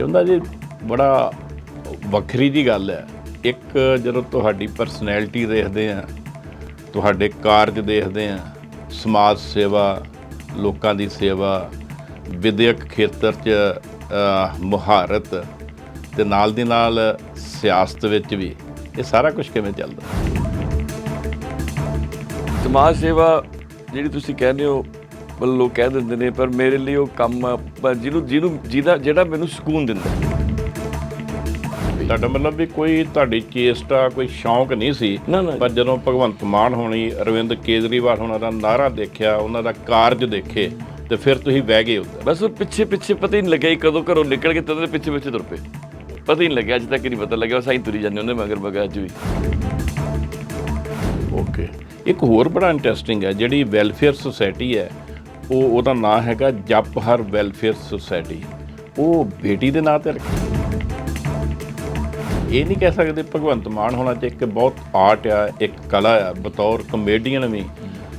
ਜਿਉਂਦਾ ਜੀ ਬੜਾ ਵੱਖਰੀ ਜੀ ਗੱਲ ਹੈ। ਇੱਕ ਜਦੋਂ ਤੁਹਾਡੀ ਪਰਸਨੈਲਿਟੀ ਦੇਖਦੇ ਆ ਤੁਹਾਡੇ ਕਾਰਜ ਦੇਖਦੇ ਆ ਸਮਾਜ ਸੇਵਾ, ਲੋਕਾਂ ਦੀ ਸੇਵਾ, ਵਿਦਿਅਕ ਖੇਤਰ 'ਚ ਮੁਹਾਰਤ ਤੇ ਨਾਲ ਦੀ ਨਾਲ ਸਿਆਸਤ ਵਿੱਚ ਵੀ ਇਹ ਸਾਰਾ ਕੁਝ ਕਿਵੇਂ ਚੱਲਦਾ? ਸਮਾਜ ਸੇਵਾ ਜਿਹੜੀ ਤੁਸੀਂ ਕਹਿੰਦੇ ਹੋ ਲੋਕ ਕਹਿ ਦਿੰਦੇ ਨੇ ਪਰ ਮੇਰੇ ਲਈ ਉਹ ਕੰਮ ਜਿਹਨੂੰ ਜਿਹਨੂੰ ਜਿਹਦਾ ਜਿਹੜਾ ਮੈਨੂੰ ਸਕੂਨ ਦਿੰਦਾ। ਤੁਹਾਡਾ ਮਤਲਬ ਵੀ ਕੋਈ ਤੁਹਾਡੀ ਚੇਸਟਾ ਕੋਈ ਸ਼ੌਂਕ ਨਹੀਂ ਸੀ। ਪਰ ਜਦੋਂ ਭਗਵੰਤ ਮਾਨ ਹੋਣੀ ਅਰਵਿੰਦ ਕੇਜਰੀਵਾਲ ਹੋਣਾ ਦਾ ਨਾਰਾ ਦੇਖਿਆ ਉਹਨਾਂ ਦਾ ਕਾਰਜ ਦੇਖੇ ਤੇ ਫਿਰ ਤੁਸੀਂ ਬਹਿ ਗਏ ਉੱਧਰ। ਬਸ ਉਹ ਪਿੱਛੇ ਪਿੱਛੇ ਪਤਾ ਹੀ ਨਹੀਂ ਲੱਗਿਆ ਕਦੋਂ ਘਰੋਂ ਨਿਕਲ ਕੇ ਤਦੋਂ ਪਿੱਛੇ ਪਿੱਛੇ ਤੁਰ ਪਏ। ਪਤਾ ਹੀ ਨਹੀਂ ਲੱਗਿਆ ਅੱਜ ਤੱਕ ਨਹੀਂ ਪਤਾ ਲੱਗਿਆ ਸਾਈਂ ਤੁਰੀ ਜਾਂਦੇ ਉਹਨੇ ਮਗਰ ਮਗਰ ਅੱਜ ਵੀ। ਓਕੇ ਇੱਕ ਹੋਰ ਬੜਾ ਇੰਟਰਸਟਿੰਗ ਹੈ ਜਿਹੜੀ ਵੈਲਫੇਅਰ ਸੁਸਾਇਟੀ ਹੈ ਉਹ ਉਹਦਾ ਨਾਂ ਹੈਗਾ ਜਪ ਹਰ ਵੈਲਫੇਅਰ ਸੁਸਾਇਟੀ। ਉਹ ਬੇਟੀ ਦੇ ਨਾਂ ਤੇ ਰੱਖੀ। ਇਹ ਨਹੀਂ ਕਹਿ ਸਕਦੇ ਭਗਵੰਤ ਮਾਨ ਹੋਣਾ ਚ ਇੱਕ ਬਹੁਤ ਆਰਟ ਆ, ਇੱਕ ਕਲਾ ਆ, ਬਤੌਰ ਕਮੇਡੀਅਨ ਵੀ।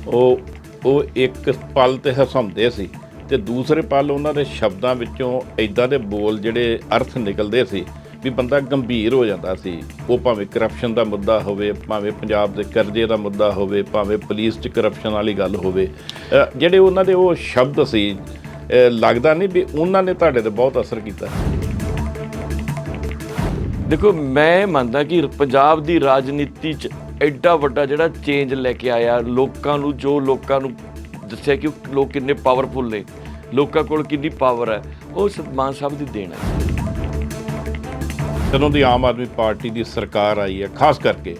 ਉਹ ਉਹ ਇੱਕ ਪਲ ਤੇ ਹਸਾਉਂਦੇ ਸੀ ਤੇ ਦੂਸਰੇ ਪਲ ਉਹਨਾਂ ਦੇ ਸ਼ਬਦਾਂ ਵਿੱਚੋਂ ਐਦਾਂ ਦੇ ਬੋਲ ਜਿਹੜੇ ਅਰਥ ਨਿਕਲਦੇ ਸੀ ਵੀ ਬੰਦਾ ਗੰਭੀਰ ਹੋ ਜਾਂਦਾ ਸੀ। ਉਹ ਭਾਵੇਂ ਕਰਪਸ਼ਨ ਦਾ ਮੁੱਦਾ ਹੋਵੇ, ਭਾਵੇਂ ਪੰਜਾਬ ਦੇ ਕਰਜ਼ੇ ਦਾ ਮੁੱਦਾ ਹੋਵੇ, ਭਾਵੇਂ ਪੁਲਿਸ 'ਚ ਕਰਪਸ਼ਨ ਵਾਲੀ ਗੱਲ ਹੋਵੇ। ਜਿਹੜੇ ਉਹਨਾਂ ਦੇ ਉਹ ਸ਼ਬਦ ਸੀ ਲੱਗਦਾ ਨਹੀਂ ਵੀ ਉਹਨਾਂ ਨੇ ਤੁਹਾਡੇ ਤੇ ਬਹੁਤ ਅਸਰ ਕੀਤਾ। ਦੇਖੋ, ਮੈਂ ਮੰਨਦਾ ਕਿ ਪੰਜਾਬ ਦੀ ਰਾਜਨੀਤੀ 'ਚ ਐਡਾ ਵੱਡਾ ਜਿਹੜਾ ਚੇਂਜ ਲੈ ਕੇ ਆਇਆ, ਲੋਕਾਂ ਨੂੰ, ਜੋ ਲੋਕਾਂ ਨੂੰ ਦੱਸਿਆ ਕਿ ਲੋਕ ਕਿੰਨੇ ਪਾਵਰਫੁਲ ਨੇ, ਲੋਕਾਂ ਕੋਲ ਕਿੰਨੀ ਪਾਵਰ ਹੈ, ਉਹ ਸਤਮਾਨ ਸਾਹਿਬ ਦੀ ਦੇਣ ਹੈ। ਜਦੋਂ ਦੀ ਆਮ ਆਦਮੀ ਪਾਰਟੀ ਦੀ ਸਰਕਾਰ ਆਈ ਹੈ, ਖਾਸ ਕਰਕੇ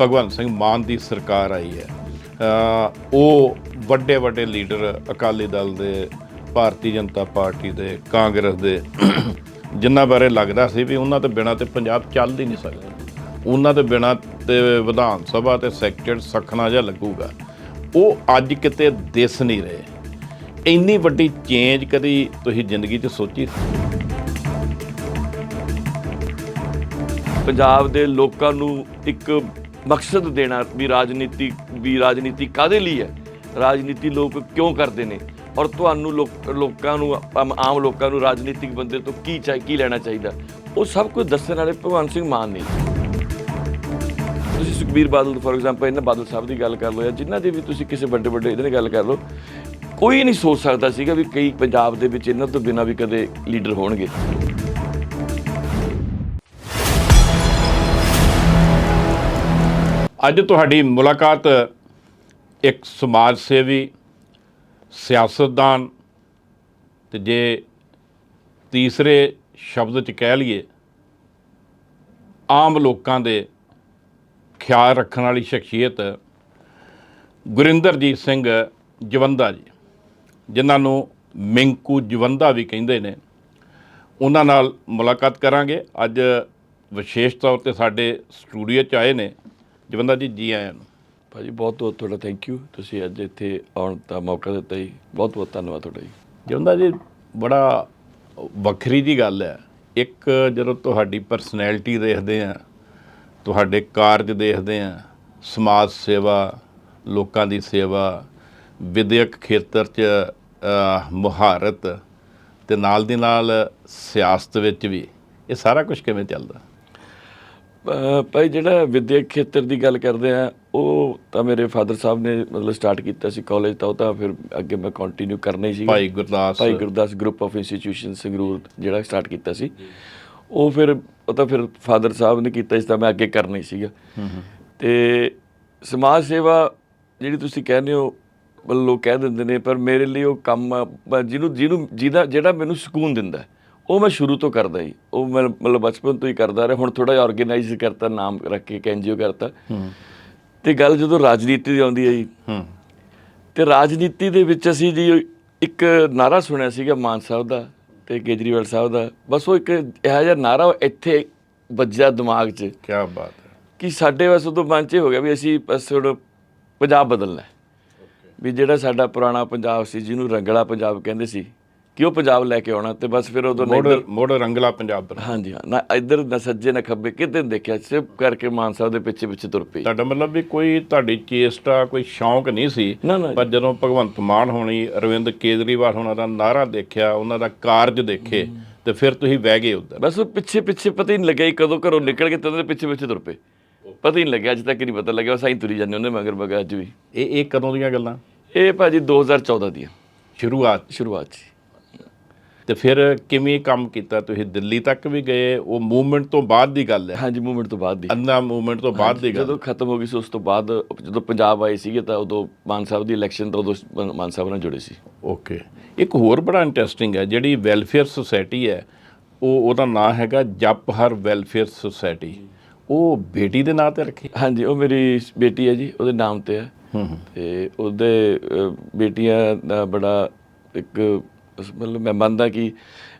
ਭਗਵੰਤ ਸਿੰਘ ਮਾਨ ਦੀ ਸਰਕਾਰ ਆਈ ਹੈ ਉਹ ਵੱਡੇ ਵੱਡੇ ਲੀਡਰ ਅਕਾਲੀ ਦਲ ਦੇ, ਭਾਰਤੀ ਜਨਤਾ ਪਾਰਟੀ ਦੇ, ਕਾਂਗਰਸ ਦੇ, ਜਿਨ੍ਹਾਂ ਬਾਰੇ ਲੱਗਦਾ ਸੀ ਵੀ ਉਹਨਾਂ ਤੋਂ ਬਿਨਾਂ ਤੇ ਪੰਜਾਬ ਚੱਲ ਹੀ ਨਹੀਂ ਸਕਦਾ। ਉਹਨਾਂ ਦੇ ਬਿਨਾਂ ਤੇ ਵਿਧਾਨ ਸਭਾ ਤੇ ਸੈਕਟਰ ਸਖਣਾ ਜਿਹਾ ਲੱਗੂਗਾ। ਉਹ ਅੱਜ ਕਿਤੇ ਦਿਸ ਨਹੀਂ ਰਹੇ। ਇੰਨੀ ਵੱਡੀ ਚੇਂਜ ਕਦੀ ਤੁਸੀਂ ਜ਼ਿੰਦਗੀ 'ਚ ਸੋਚੀ ਪੰਜਾਬ ਦੇ ਲੋਕਾਂ ਨੂੰ ਇੱਕ ਮਕਸਦ ਦੇਣਾ ਵੀ ਰਾਜਨੀਤੀ ਵੀ ਰਾਜਨੀਤੀ ਕਾਦੇ ਲਈ ਹੈ? ਰਾਜਨੀਤੀ ਲੋਕ ਕਿਉਂ ਕਰਦੇ ਨੇ? ਔਰ ਤੁਹਾਨੂੰ ਲੋਕ- ਲੋਕਾਂ ਨੂੰ, ਆਮ ਆਮ ਲੋਕਾਂ ਨੂੰ ਰਾਜਨੀਤਿਕ ਬੰਦੇ ਤੋਂ ਕੀ ਚਾਹੀ, ਕੀ ਲੈਣਾ ਚਾਹੀਦਾ? ਉਹ ਸਭ ਕੁਝ ਦੱਸਣ ਵਾਲੇ ਭਗਵੰਤ ਸਿੰਘ ਮਾਨ ਨੇ। ਤੁਸੀਂ ਸੁਖਬੀਰ ਬਾਦਲ ਫੋਰ ਐਗਜ਼ਾਮਪਲ ਇਹਨਾਂ ਬਾਦਲ ਸਾਹਿਬ ਦੀ ਗੱਲ ਕਰ ਲਓ ਜਾਂ ਜਿਨ੍ਹਾਂ ਦੀ ਵੀ ਤੁਸੀਂ ਕਿਸੇ ਵੱਡੇ ਵੱਡੇ ਇਹਦੇ ਨਾਲ ਗੱਲ ਕਰ ਲਓ, ਕੋਈ ਨਹੀਂ ਸੋਚ ਸਕਦਾ ਸੀਗਾ ਵੀ ਕਈ ਪੰਜਾਬ ਦੇ ਵਿੱਚ ਇਹਨਾਂ ਤੋਂ ਬਿਨਾਂ ਵੀ ਕਦੇ ਲੀਡਰ ਹੋਣਗੇ। ਅੱਜ ਤੁਹਾਡੀ ਮੁਲਾਕਾਤ ਇੱਕ ਸਮਾਜ ਸੇਵੀ ਸਿਆਸਤਦਾਨ ਤੇ ਜੇ ਤੀਸਰੇ ਸ਼ਬਦ ਚ ਕਹਿ ਲਈਏ, ਆਮ ਲੋਕਾਂ ਦੇ ਖਿਆਲ ਰੱਖਣ ਵਾਲੀ ਸ਼ਖਸੀਅਤ ਗੁਰਿੰਦਰਜੀਤ ਸਿੰਘ ਜਵੰਦਾ ਜੀ, ਜਿਨ੍ਹਾਂ ਨੂੰ ਮਿੰਕੂ ਜਵੰਦਾ ਵੀ ਕਹਿੰਦੇ ਨੇ। ਉਹਨਾਂ ਨਾਲ ਮੁਲਾਕਾਤ ਕਰਾਂਗੇ। ਅੱਜ ਵਿਸ਼ੇਸ਼ ਤੌਰ ਤੇ ਸਾਡੇ ਸਟੂਡੀਓ 'ਚ ਆਏ ਨੇ। ਜਵੰਦਾ ਜੀ ਜੀ ਆਇਆਂ ਨੂੰ। ਭਾਜੀ ਬਹੁਤ ਬਹੁਤ ਤੁਹਾਡਾ ਥੈਂਕ ਯੂ ਤੁਸੀਂ ਅੱਜ ਇੱਥੇ ਆਉਣ ਦਾ ਮੌਕਾ ਦਿੱਤਾ ਜੀ। ਬਹੁਤ ਬਹੁਤ ਧੰਨਵਾਦ ਤੁਹਾਡਾ ਜੀ। ਜਵੰਦਾ ਜੀ ਬੜਾ ਵੱਖਰੀ ਜੀ ਗੱਲ ਹੈ। ਇੱਕ ਜਦੋਂ ਤੁਹਾਡੀ ਪਰਸਨੈਲਿਟੀ ਦੇਖਦੇ ਆ ਤੁਹਾਡੇ ਕਾਰਜ ਦੇਖਦੇ ਆ ਸਮਾਜ ਸੇਵਾ ਲੋਕਾਂ ਦੀ ਸੇਵਾ ਵਿਦਿਅਕ ਖੇਤਰ 'ਚ ਮੁਹਾਰਤ ਤੇ ਨਾਲ ਦੀ ਨਾਲ ਸਿਆਸਤ ਵਿੱਚ ਵੀ ਇਹ ਸਾਰਾ ਕੁਝ ਕਿਵੇਂ ਚੱਲਦਾ? ਭਾਈ ਜਿਹੜਾ ਵਿਦਿਅਕ ਖੇਤਰ ਦੀ ਗੱਲ ਕਰਦੇ ਆ ਉਹ ਤਾਂ ਮੇਰੇ ਫਾਦਰ ਸਾਹਿਬ ਨੇ ਮਤਲਬ ਸਟਾਰਟ ਕੀਤਾ ਸੀ ਕਾਲਜ ਤਾਂ ਉਹ ਤਾਂ ਫਿਰ ਅੱਗੇ ਮੈਂ ਕੰਟੀਨਿਊ ਕਰਨਾ ਹੀ ਸੀ Bhai Gurdas. Bhai Gurdas group of institution Sangrur ਜਿਹੜਾ ਸਟਾਰਟ ਕੀਤਾ ਸੀ। ਉਹ ਫਿਰ ਉਹ ਤਾਂ ਫਿਰ ਫਾਦਰ ਸਾਹਿਬ ਨੇ ਕੀਤਾ ਸੀ ਤਾਂ ਮੈਂ ਅੱਗੇ ਕਰਨਾ ਹੀ ਸੀਗਾ। ਤੇ ਸਮਾਜ ਸੇਵਾ ਜਿਹੜੀ ਤੁਸੀਂ ਕਹਿੰਦੇ ਹੋ ਮਤਲਬ ਲੋਕ ਕਹਿ ਦਿੰਦੇ ਨੇ ਪਰ ਮੇਰੇ ਲਈ ਉਹ ਕੰਮ ਜਿਹਨੂੰ ਜਿਹਨੂੰ ਜਿਹਦਾ ਜਿਹੜਾ ਮੈਨੂੰ ਸਕੂਨ ਦਿੰਦਾ ਹੈ, ਉਹ ਮੈਂ ਸ਼ੁਰੂ ਤੋਂ ਕਰਦਾ ਹੀ ਉਹ ਮੈਂ ਮਤਲਬ ਬਚਪਨ ਤੋਂ ਹੀ ਕਰਦਾ ਰਿਹਾ। ਹੁਣ ਥੋੜਾ ਜਿਹਾ ਆਰਗੇਨਾਈਜ਼ ਕਰਤਾ ਨਾਮ ਰੱਖ ਕੇ ਇੱਕ ਐਨਜੀਓ ਕਰਤਾ। ਤੇ ਗੱਲ ਜਦੋਂ ਰਾਜਨੀਤੀ ਦੀ ਆਉਂਦੀ ਹੈ ਜੀ ਹੂੰ। ਤੇ ਰਾਜਨੀਤੀ ਦੇ ਵਿੱਚ ਅਸੀਂ ਜੀ ਇੱਕ ਨਾਰਾ ਸੁਣਿਆ ਸੀਗਾ ਮਾਨ ਸਾਹਿਬ ਦਾ ਤੇ ਕੇਜਰੀਵਾਲ ਸਾਹਿਬ ਦਾ। ਬਸ ਉਹ ਇੱਕ ਇਹੋ ਜਿਹਾ ਨਾਰਾ ਇੱਥੇ ਵੱਜਿਆ ਦਿਮਾਗ 'ਚ ਕੀ ਬਾਤ ਹੈ। ਕਿ ਸਾਡੇ ਬਸ ਉਦੋਂ ਮਨ 'ਚ ਇਹ ਹੋ ਗਿਆ ਵੀ ਅਸੀਂ ਬਸ ਹੁਣ ਪੰਜਾਬ ਬਦਲਣਾ ਵੀ ਜਿਹੜਾ ਸਾਡਾ ਪੁਰਾਣਾ ਪੰਜਾਬ ਸੀ ਜਿਹਨੂੰ ਰੰਗਲਾ ਪੰਜਾਬ ਕਹਿੰਦੇ ਸੀ ਕਿ ਉਹ ਪੰਜਾਬ ਲੈ ਕੇ ਆਉਣਾ ਤੇ ਬਸ ਫਿਰ ਉਦੋਂ ਮੋੜ ਮੋੜ ਰੰਗਲਾ ਪੰਜਾਬ ਬਣਾ ਹਾਂਜੀ ਹਾਂ ਨਾ ਇੱਧਰ ਨਾ ਸੱਜੇ ਨਾ ਖੱਬੇ ਕਿਤੇ ਦੇਖਿਆ ਸਿਰਫ ਕਰਕੇ ਮਾਨ ਸਾਹਿਬ ਦੇ ਪਿੱਛੇ ਪਿੱਛੇ ਤੁਰ ਪਈ ਤੁਹਾਡਾ ਮਤਲਬ ਵੀ ਕੋਈ ਤੁਹਾਡੀ ਚੇਸਟਾ ਕੋਈ ਸ਼ੌਂਕ ਨਹੀਂ ਸੀ। ਪਰ ਜਦੋਂ ਭਗਵੰਤ ਮਾਨ ਹੋਣੀ ਅਰਵਿੰਦ ਕੇਜਰੀਵਾਲ ਹੋਣਾ ਦਾ ਨਾਰਾ ਦੇਖਿਆ ਉਹਨਾਂ ਦਾ ਕਾਰਜ ਦੇਖੇ ਤੇ ਫਿਰ ਤੁਸੀਂ ਬਹਿ ਗਏ ਉੱਧਰ। ਬਸ ਉਹ ਪਿੱਛੇ ਪਿੱਛੇ ਪਤਾ ਹੀ ਨਹੀਂ ਲੱਗਿਆ ਕਦੋਂ ਘਰੋਂ ਨਿਕਲ ਕੇ ਤੇ ਉਹਦੇ ਪਿੱਛੇ ਪਿੱਛੇ ਤੁਰ ਪਏ। ਪਤਾ ਹੀ ਨਹੀਂ ਲੱਗਿਆ ਅੱਜ ਤੱਕ ਨਹੀਂ ਪਤਾ ਲੱਗਿਆ ਸਾਈਂ ਤੁਰੀ ਜਾਂਦੇ ਉਹਨੇ ਮਗਰ ਮਗਰ ਅੱਜ ਵੀ। ਇਹ ਇਹ ਕਦੋਂ ਦੀਆਂ ਗੱਲਾਂ? ਇਹ ਭਾਜੀ 2014 ਦੀ ਆ, ਸ਼ੁਰੂਆਤ। ਸ਼ੁਰੂਆਤ 'ਚ ਤੇ ਫਿਰ ਕਿਵੇਂ ਕੰਮ ਕੀਤਾ? ਤੁਸੀਂ ਦਿੱਲੀ ਤੱਕ ਵੀ ਗਏ ਉਹ ਮੂਵਮੈਂਟ ਤੋਂ ਬਾਅਦ ਦੀ ਗੱਲ ਹੈ। ਹਾਂਜੀ ਮੂਵਮੈਂਟ ਤੋਂ ਬਾਅਦ ਦੀ। ਅੰਨਾ ਮੂਵਮੈਂਟ ਤੋਂ ਬਾਅਦ ਦੀ ਗੱਲ ਜਦੋਂ ਖਤਮ ਹੋ ਗਈ ਸੀ ਉਸ ਤੋਂ ਬਾਅਦ ਜਦੋਂ ਪੰਜਾਬ ਆਏ ਸੀਗੇ ਤਾਂ ਉਦੋਂ ਮਾਨ ਸਾਹਿਬ ਦੀ ਇਲੈਕਸ਼ਨ ਤਾਂ ਉਦੋਂ ਮਾਨ ਸਾਹਿਬ ਨਾਲ ਜੁੜੇ ਸੀ। ਓਕੇ ਇੱਕ ਹੋਰ ਬੜਾ ਇੰਟਰਸਟਿੰਗ ਹੈ ਜਿਹੜੀ ਵੈਲਫੇਅਰ ਸੁਸਾਇਟੀ ਹੈ ਉਹ ਉਹਦਾ ਨਾਮ ਹੈਗਾ ਜਪ ਹਰ ਵੈਲਫੇਅਰ ਸੁਸਾਇਟੀ ਉਹ ਬੇਟੀ ਦੇ ਨਾਂ ਤੇ ਰੱਖੀ? ਹਾਂਜੀ ਉਹ ਮੇਰੀ ਬੇਟੀ ਹੈ ਜੀ ਉਹਦੇ ਨਾਮ ਤੇ ਹੈ। ਤੇ ਉਹਦੇ ਬੇਟੀਆਂ ਦਾ ਬੜਾ ਇੱਕ ਮਤਲਬ ਮੈਂ ਮੰਨਦਾ ਕਿ